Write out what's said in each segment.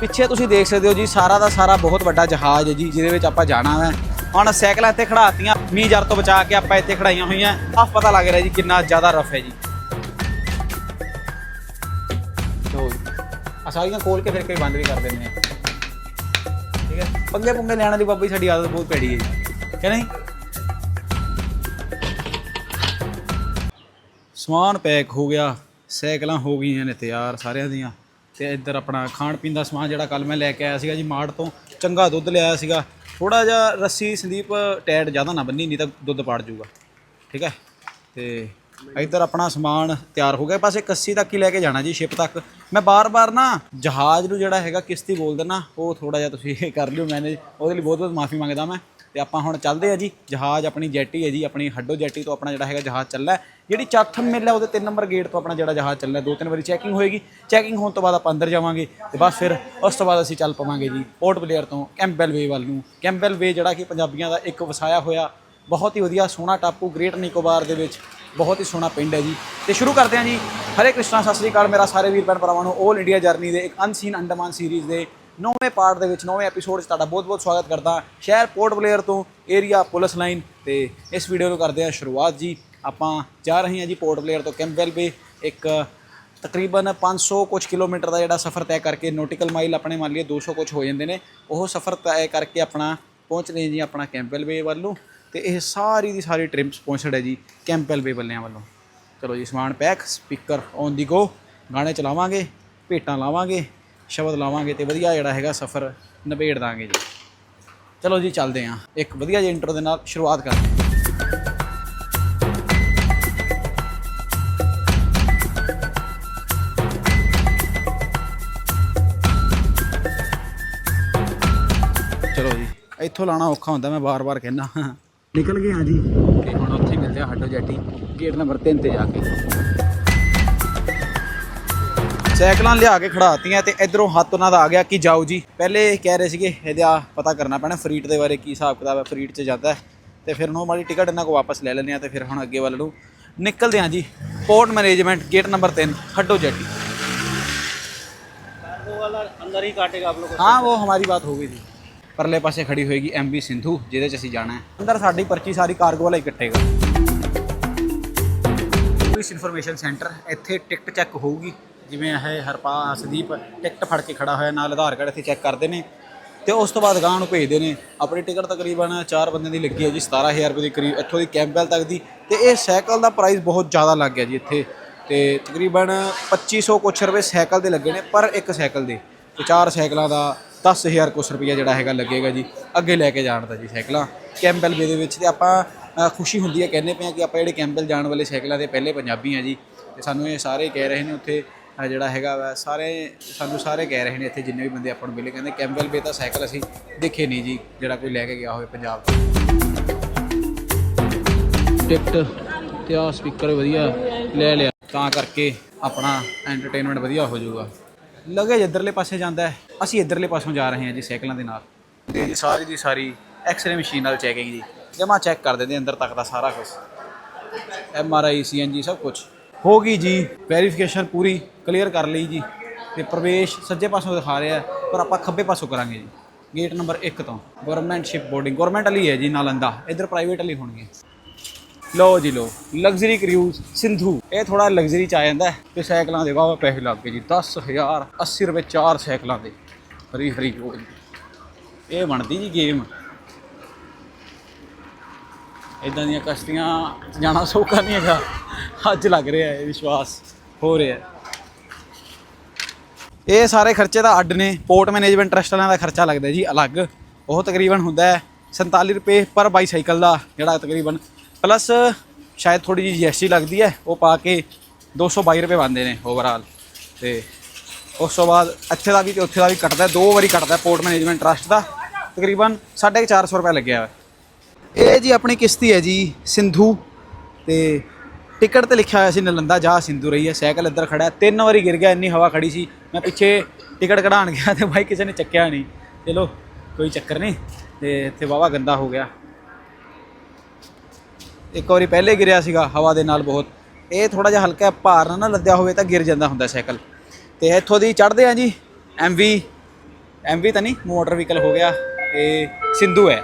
ਪਿੱਛੇ ਤੁਸੀਂ ਦੇਖ ਸਕਦੇ ਹੋ ਜੀ, ਸਾਰਾ ਦਾ ਸਾਰਾ ਬਹੁਤ ਵੱਡਾ ਜਹਾਜ਼ ਹੈ ਜੀ, ਜਿਹਦੇ ਵਿੱਚ ਆਪਾਂ ਜਾਣਾ ਹੈ ਹੁਣ ਸਾਈਕਲਾਂ ਇੱਥੇ ਖੜਾਤੀਆਂ ਮੀਂਹ ਜਰ ਤੋਂ ਬਚਾ ਕੇ ਆਪਾਂ ਇੱਥੇ ਖੜਾਈਆਂ ਹੋਈਆਂ। ਆਹ ਪਤਾ ਲੱਗ ਰਿਹਾ ਜੀ ਕਿੰਨਾ ਜ਼ਿਆਦਾ ਰਫ ਹੈ ਜੀ। ਲਓ ਜੀ ਆ ਸਾਰੀਆਂ ਖੋਲ ਕੇ ਫਿਰ ਕੋਈ ਬੰਦ ਵੀ ਕਰ ਦਿੰਦੇ ਆ। ਠੀਕ ਹੈ, ਪੰਗੇ ਪੁੰਗੇ ਲੈਣ ਦੀ ਬਾਬਾ ਜੀ ਸਾਡੀ ਆਦਤ ਬਹੁਤ ਪੈੜੀ ਹੈ ਜੀ। ਕਿ ਨਹੀਂ? ਸਮਾਨ ਪੈਕ ਹੋ ਗਿਆ, ਸਾਈਕਲਾਂ ਹੋ ਗਈਆਂ ਨੇ ਤਿਆਰ ਸਾਰਿਆਂ ਦੀਆਂ। ਤੇ ਇੱਧਰ ਆਪਣਾ ਖਾਣ ਪੀਣ ਦਾ ਸਮਾਨ ਜਿਹੜਾ ਕੱਲ ਮੈਂ ਲੈ ਕੇ ਆਇਆ ਸੀਗਾ ਜੀ ਮਾਰਟ ਤੋਂ, ਚੰਗਾ ਦੁੱਧ ਲਿਆਇਆ ਸੀਗਾ। ਥੋੜਾ ਜਿਹਾ ਰੱਸੀ ਸੰਦੀਪ ਟੈਟ ਜ਼ਿਆਦਾ ਨਾ ਬੰਨੀ, ਨਹੀਂ ਤਾਂ ਦੁੱਧ ਪਾੜ ਜਾਊਗਾ। ਠੀਕ ਹੈ? ਤੇ ਇੱਧਰ ਆਪਣਾ ਸਮਾਨ ਤਿਆਰ ਹੋ ਗਿਆ। ਬਸ ਇਹ ਕੱਸੀ ਤੱਕ ਹੀ ਲੈ ਕੇ ਜਾਣਾ ਜੀ ਸ਼ਿਪ ਤੱਕ। ਮੈਂ ਬਾਰ-ਬਾਰ ਨਾ ਜਹਾਜ਼ ਨੂੰ ਜਿਹੜਾ ਹੈਗਾ ਕਿਸ਼ਤੀ ਬੋਲਦਾ ਦਿੰਦਾ ਉਹ ਥੋੜਾ ਜਿਹਾ ਤੁਸੀਂ ਇਹ ਕਰ ਲਿਓ ਮੈਨੇਜ ਉਹਦੇ ਲਈ ਬਹੁਤ-ਬਹੁਤ ਮਾਫੀ ਮੰਗਦਾ ਮੈਂ। ਤੇ ਆਪਾਂ ਹੁਣ ਚੱਲਦੇ ਆ ਜੀ, ਜਹਾਜ਼ ਆਪਣੀ ਜੈਟੀ ਹੈ ਜੀ, ਆਪਣੀ ਹੱਡੋ ਜੈਟੀ ਤੋਂ ਆਪਣਾ ਜਿਹੜਾ ਹੈਗਾ ਜਹਾਜ਼ ਚੱਲਣਾ ਜਿਹੜੀ ਚੱਠ ਮਿਲ ਹੈ ਉਹਦੇ 3 ਨੰਬਰ ਗੇਟ ਤੋਂ ਆਪਣਾ ਜਿਹੜਾ ਜਹਾਜ਼ ਚੱਲਣਾ ਦੋ ਤਿੰਨ ਵਾਰੀ ਚੈਕਿੰਗ ਹੋਏਗੀ। ਚੈਕਿੰਗ ਹੋਣ ਤੋਂ ਬਾਅਦ ਆਪਾਂ ਅੰਦਰ ਜਾਵਾਂਗੇ ਤੇ ਬਸ ਫਿਰ ਉਸ ਤੋਂ ਬਾਅਦ ਅਸੀਂ ਚੱਲ ਪਵਾਂਗੇ ਜੀ ਪੋਰਟ ਬਲੇਅਰ ਤੋਂ ਕੈਂਪਬੈਲ ਵੇ ਵੱਲ ਨੂੰ। ਕੈਂਪਬੈਲ ਵੇ ਜਿਹੜਾ ਕਿ ਪੰਜਾਬੀਆਂ ਦਾ ਇੱਕ ਵਸਾਇਆ ਹੋਇਆ, ਬਹੁਤ ਹੀ ਵਧੀਆ ਸੋਹਣਾ ਟਾਪੂ ਗ੍ਰੇਟ ਨਿਕੋਬਾਰ ਦੇ ਵਿੱਚ, ਬਹੁਤ ਹੀ ਸੋਹਣਾ ਪਿੰਡ ਹੈ ਜੀ। ਤੇ ਸ਼ੁਰੂ ਕਰਦੇ ਹਾਂ ਜੀ। ਹਰੇ ਕ੍ਰਿਸ਼ਨਾ, ਸਤਿ ਸ੍ਰੀ ਅਕਾਲ ਮੇਰਾ ਸਾਰੇ ਵੀਰ ਭੈਣ ਭਰਾਵਾਂ ਨੂੰ। 올 ਇੰਡੀਆ ਜਰਨੀ ਦੇ ਇੱਕ ਅਨਸੀਨ ਅੰਡਮਾਨ ਸੀਰੀਜ਼ ਦੇ ਨੌਵੇਂ ਪਾਰਟ ਦੇ ਵਿੱਚ, ਨੌਵੇਂ ਐਪੀਸੋਡ 'ਚ ਤੁਹਾਡਾ ਬਹੁਤ-ਬਹੁਤ ਸਵਾਗਤ ਕਰਦਾ ਸ਼ਹਿਰ ਪੋਰਟ ਬਲੇਅਰ ਤੋਂ ਏਰੀਆ ਪੁਲਿਸ ਲਾਈਨ ਤੇ ਇਸ ਵੀਡੀਓ ਨੂੰ ਕਰਦੇ ਹਾਂ ਸ਼ੁਰੂਆਤ ਜੀ। ਆਪਾਂ ਜਾ ਰਹੇ ਹਾਂ ਜੀ ਪੋਰਟ ਬਲੇਅਰ ਤੋਂ ਕੈਂਪਬੈਲ ਵੇ ਇੱਕ ਤਕਰੀਬਨ 500 ਕੁਝ ਕਿਲੋਮੀਟਰ ਦਾ ਜਿਹੜਾ ਸਫ਼ਰ ਤੈਅ ਕਰਕੇ ਨੋਟੀਕਲ ਮਾਈਲ ਆਪਣੇ ਮੰਨ ਲਈਏ 200 ਕੁਝ ਹੋ ਜਾਂਦੇ ਨੇ। ਉਹ ਸਫ਼ਰ ਤੈਅ ਕਰਕੇ ਆਪਣਾ ਪਹੁੰਚ ਰਹੇ ਜੀ ਆਪਣਾ ਕੈਂਪਬੈਲ ਵੇ ਵੱਲੋਂ। ਨੂੰ ਤੇ ਇਹ ਸਾਰੀ ਦੀ ਸਾਰੀ ਟ੍ਰਿਪਸ ਪਹੁੰਚੜ ਹੈ ਜੀ ਕੈਂਪਬੈਲ ਵੇ ਵੱਲਿਆਂ ਵੱਲੋਂ। ਚਲੋ ਜੀ, ਸਮਾਨ pack speaker on the go ਗਾਣੇ ਚਲਾਵਾਂਗੇ, ਭੇਟਾਂ ਲਾਵਾਂਗੇ। ਸ਼ਬਦ ਲਾਵਾਂਗੇ ਤੇ ਵਧੀਆ ਜਿਹੜਾ ਹੈਗਾ ਸਫ਼ਰ ਨਿਬੇੜ ਦਾਂਗੇ ਜੀ। ਚਲੋ ਜੀ ਚੱਲਦੇ ਆਂ ਇੱਕ ਵਧੀਆ ਜਿਹੀ ਇੰਟਰੋ ਦੇ ਨਾਲ ਸ਼ੁਰੂਆਤ ਕਰਦੇ ਹਾਂ। ਚਲੋ ਜੀ ਇੱਥੋਂ ਲਾਣਾ ਔਖਾ ਹੁੰਦਾ ਮੈਂ ਬਾਰ-ਬਾਰ ਕਹਿਣਾ ਨਿਕਲ ਗਏ ਹਾਂ ਜੀ। ਤੇ ਹੁਣ ਉੱਥੇ ਮਿਲਦੇ ਆ ਹੱਡੋ ਜੱਟੀ। ਗੇਟ ਨੰਬਰ 3 ਤੇ ਜਾ ਕੇ। ਸਾਈਕਲਾਂ ਲਿਆ ਕੇ ਖੜਾਤੀਆਂ ਤੇ ਇਧਰੋਂ ਹੱਥ ਉਹਨਾਂ ਦਾ ਆ ਗਿਆ ਕਿ ਜਾਓ ਜੀ ਪਹਿਲੇ ਇਹ ਕਹਿ ਰਹੇ ਸੀਗੇ ਇਹਦਾ ਪਤਾ ਕਰਨਾ ਪੈਣਾ ਫਰੀਟ ਦੇ ਬਾਰੇ ਕੀ ਹਿਸਾਬ ਕਿਤਾਬ ਹੈ ਫਰੀਟ 'ਚ ਜਾਂਦਾ ਹੈ ਤੇ ਫਿਰ ਨੂੰ ਮਾੜੀ ਟਿਕਟ ਇਹਨਾਂ ਕੋ ਵਾਪਸ ਲੈ ਲੈਂਦੇ ਆ ਤੇ ਫਿਰ ਹੁਣ ਅੱਗੇ ਵੱਲ ਨੂੰ ਨਿਕਲਦੇ ਹਾਂ ਜੀ ਪੋਰਟ ਮੈਨੇਜਮੈਂਟ ਗੇਟ ਨੰਬਰ 3 ਹੱਡੋ ਜੱਟੀ वो वाला अंदर ही काटेगा आप लोग को ਹਾਂ ਉਹ ਹਮਾਰੀ ਬਾਤ ਹੋ ਗਈ ਜੀ ਪਰਲੇ ਪਾਸੇ ਖੜੀ ਹੋਏਗੀ ਐਮਬੀ ਸਿੰਧੂ ਜਿਹਦੇ 'ਚ ਅਸੀਂ ਜਾਣਾ ਹੈ ਅੰਦਰ ਸਾਡੀ ਪਰਚੀ ਸਾਰੀ ਕਾਰਗੋ ਵਾਲਾ ਹੀ ਕੱਟੇਗਾ ਪੁਲਿਸ ਇਨਫੋਰਮੇਸ਼ਨ ਸੈਂਟਰ ਇੱਥੇ ਟਿਕਟ ਚੈੱਕ ਹੋਊਗੀ ਜਿਵੇਂ ਇਹ ਹਰਪਾ ਸੰਦੀਪ ਟਿਕਟ ਫੜ ਕੇ ਖੜਾ ਹੋਇਆ, ਨਾਲ ਆਧਾਰ ਕਾਰਡ ਇੱਥੇ ਚੈੱਕ ਕਰਦੇ ਨੇ। ਤੇ ਉਸ ਤੋਂ ਬਾਅਦ ਗਾਂ ਨੂੰ ਭੇਜਦੇ ਨੇ। ਆਪਣੀ ਟਿਕਟ ਤਕਰੀਬਨ 4 ਬੰਦਿਆਂ ਦੀ ਲੱਗੀ ਹੈ ਜੀ 17000 ਰੁਪਏ ਦੇ ਕਰੀਬ ਇੱਥੋਂ ਦੀ ਕੈਂਪਬੈਲ ਤੱਕ ਦੀ। ਤੇ ਇਹ ਸਾਈਕਲ ਦਾ ਪ੍ਰਾਈਸ ਬਹੁਤ ਜ਼ਿਆਦਾ ਲੱਗ ਗਿਆ ਜੀ ਇੱਥੇ। ਤੇ ਤਕਰੀਬਨ 2500 ਕੁਛ ਰੁਪਏ ਸਾਈਕਲ ਦੇ ਲੱਗੇ ਨੇ, ਪਰ ਇੱਕ ਸਾਈਕਲ ਦੇ। ਤੇ ਚਾਰ ਸਾਈਕਲਾਂ ਦਾ 10000 ਕੁਛ ਰੁਪਈਆ ਜਿਹੜਾ ਹੈਗਾ ਲੱਗੇਗਾ ਜੀ। ਅੱਗੇ ਲੈ ਕੇ ਜਾਣ ਦਾ ਜੀ ਸਾਈਕਲਾਂ। ਕੈਂਪਬੈਲ ਵੇ ਦੇ ਵਿੱਚ ਤੇ ਆਪਾਂ ਖੁਸ਼ੀ ਹੁੰਦੀ ਹੈ, ਕਹਿੰਦੇ ਪਏ ਆ ਕਿ ਆਪਾਂ ਜਿਹੜੇ ਕੈਂਪਬੈਲ ਜਾਣ ਵਾਲੇ ਸਾਈਕਲਾਂ ਦੇ ਪਹਿਲੇ ਪੰਜਾਬੀ ਆ ਜੀ। ਤੇ ਸਾਨੂੰ ਇਹ ਸਾਰੇ ਕਹਿ ਰਹੇ ਨੇ ਉੱਥੇ ਜਿਹੜਾ ਹੈਗਾ ਵਾ ਸਾਰੇ ਸਾਨੂੰ ਸਾਰੇ ਕਹਿ ਰਹੇ ਨੇ ਇੱਥੇ ਜਿੰਨੇ ਵੀ ਬੰਦੇ ਆਪਾਂ ਨੂੰ ਮਿਲੇ ਕਹਿੰਦੇ ਕੈਂਪਬੈਲ ਵੇ ਦਾ ਸਾਈਕਲ ਅਸੀਂ ਦੇਖੇ ਨਹੀਂ ਜੀ ਜਿਹੜਾ ਕੋਈ ਲੈ ਕੇ ਗਿਆ ਹੋਵੇ ਪੰਜਾਬ ਤੋਂ। ਟਿਕਟ ਤੇ ਆ ਸਪੀਕਰ ਵਧੀਆ ਲੈ ਲਿਆ। ਤਾਂ ਕਰਕੇ ਆਪਣਾ ਐਂਟਰਟੇਨਮੈਂਟ ਵਧੀਆ ਹੋ ਜਾਊਗਾ। ਲਗੇਜ ਇੱਧਰਲੇ ਪਾਸੇ ਜਾਂਦਾ ਹੈ। ਅਸੀਂ ਇੱਧਰਲੇ ਪਾਸੋਂ ਜਾ ਰਹੇ ਹਾਂ ਜੀ ਸਾਈਕਲਾਂ ਦੇ ਨਾਲ। ਤੇ ਸਾਰੀ ਦੀ ਸਾਰੀ ਐਕਸ-ਰੇ ਮਸ਼ੀਨ ਨਾਲ ਚੈਕਿੰਗ ਜੀ। ਜਮਾ ਚੈੱਕ ਕਰ ਦਿੰਦੇ ਅੰਦਰ ਤੱਕ ਦਾ ਸਾਰਾ ਕੁਝ ਐਮ ਆਰ ਆਈ ਸੀ ਐਨ ਜੀ ਸਭ ਕੁਝ ਹੋ ਗਈ ਜੀ ਵੈਰੀਫਿਕੇਸ਼ਨ ਪੂਰੀ। ਕਲੀਅਰ ਕਰ ਲਈ ਜੀ ਤੇ ਪ੍ਰਵੇਸ਼ ਸੱਜੇ ਪਾਸੋਂ ਦਿਖਾ ਰਿਹਾ, ਪਰ ਆਪਾਂ ਖੱਬੇ ਪਾਸੋਂ ਕਰਾਂਗੇ ਜੀ। ਗੇਟ ਨੰਬਰ 1 ਤੋਂ ਗਵਰਨਮੈਂਟ ਸ਼ਿਪ ਬੋਰਡਿੰਗ ਗਵਰਨਮੈਂਟ ਵਾਲੀ ਹੈ ਜੀ ਨਾਲੰਦਾ ਇੱਧਰ ਪ੍ਰਾਈਵੇਟ ਵਾਲੀ ਹੋਣਗੇ ਲਓ ਜੀ ਲਓ ਲਗਜ਼ਰੀ ਕਰੂਜ਼ ਸਿੰਧੂ। ਇਹ ਥੋੜਾ ਲਗਜ਼ਰੀ ਚ ਆ ਜਾਂਦਾ ਹੈ ਤੇ ਸਾਈਕਲਾਂ ਦੇ ਵਾਵਾ ਪੈਸੇ ਲੱਗ ਗਏ ਜੀ 10000 80 ਰੁਪਏ ਚਾਰ ਸਾਈਕਲਾਂ ਦੇ। ਹਰੀ ਹਰੀ ਬੋਲ ਇਹ ਬਣਦੀ ਜੀ ਗੇਮ ਇਦਾਂ ਦੀਆਂ ਕਸ਼ਤੀਆਂ ਜਾਣਾ ਸੌਖਾ ਨਹੀਂ ਹੈਗਾ। ਅੱਜ ਲੱਗ ਰਿਹਾ ਹੈ ਵਿਸ਼ਵਾਸ, ਹੋ ਰਿਹਾ। ਇਹ ਸਾਰੇ ਖਰਚੇ ਤਾਂ ਅੱਡ ਨੇ। ਪੋਰਟ ਮੈਨੇਜਮੈਂਟ ਟਰਸਟ ਵਾਲਿਆਂ ਦਾ ਖਰਚਾ ਲੱਗਦਾ ਜੀ ਅਲੱਗ। ਉਹ ਤਕਰੀਬਨ ਹੁੰਦਾ ਹੈ 47 ਰੁਪਏ ਪਰ ਬਾਈਸਾਈਕਲ ਦਾ ਜਿਹੜਾ ਤਕਰੀਬਨ। ਪਲੱਸ ਸ਼ਾਇਦ ਥੋੜੀ ਜਿਹੀ ਜੀਐਸਟੀ ਲੱਗਦੀ ਹੈ, ਉਹ ਪਾ ਕੇ 222 ਰੁਪਏ ਬਣਦੇ ਨੇ ਓਵਰਆਲ ਤੇ ਉਸ ਤੋਂ ਬਾਅਦ ਇੱਥੇ ਦਾ ਵੀ ਤੇ ਉੱਥੇ ਦਾ ਵੀ ਕੱਟਦਾ ਦੋ ਵਾਰੀ ਕੱਟਦਾ ਪੋਰਟ ਮੈਨੇਜਮੈਂਟ ਟਰਸਟ ਦਾ। ਤਕਰੀਬਨ 450 ਰੁਪਏ ਲੱਗਿਆ ਹੋਇਆ। ਇਹ ਜੀ ਆਪਣੀ ਕਿਸ਼ਤੀ ਹੈ ਜੀ ਸਿੰਧੂ ਤੇ ਟਿਕਟ ਤੇ ਲਿਖਿਆ ਹੋਇਆ ਸੀ ਨਲੰਦਾ ਜਾ ਸਿੰਧੂ ਰਹੀ ਹੈ, ਸਾਈਕਲ ਇੱਧਰ ਖੜਾ ਤਿੰਨ ਵਾਰੀ ਗਿਰ ਗਿਆ, ਇੰਨੀ ਹਵਾ ਖੜੀ ਸੀ, ਮੈਂ ਪਿੱਛੇ ਟਿਕਟ ਕਢਾਉਣ ਗਿਆ ਤੇ ਬਾਈ ਕਿਸੇ ਨੇ ਚੱਕਿਆ ਨਹੀਂ। ਚਲੋ, ਕੋਈ ਚੱਕਰ ਨਹੀਂ, ਤੇ ਇੱਥੇ ਵਾਵਾ ਗੰਦਾ ਹੋ ਗਿਆ। ਇੱਕ ਵਾਰੀ ਪਹਿਲੇ ਗਿਰਿਆ ਸੀਗਾ, ਹਵਾ ਦੇ ਨਾਲ ਬਹੁਤ। ਇਹ ਥੋੜਾ ਜਿਹਾ ਹਲਕਾ ਭਾਰ ਨਾਲ ਨਾ ਲੱਦਿਆ ਹੋਵੇ ਤਾਂ ਗਿਰ ਜਾਂਦਾ ਹੁੰਦਾ ਸਾਈਕਲ। ਤੇ ਇੱਥੋਂ ਦੀ ਚੜ੍ਹਦੇ ਆ ਜੀ ਐਮਵੀ ਐਮਵੀ ਤਾਂ ਨਹੀਂ, ਮੋਟਰ ਵਹੀਕਲ ਹੋ ਗਿਆ ਇਹ ਸਿੰਧੂ ਹੈ।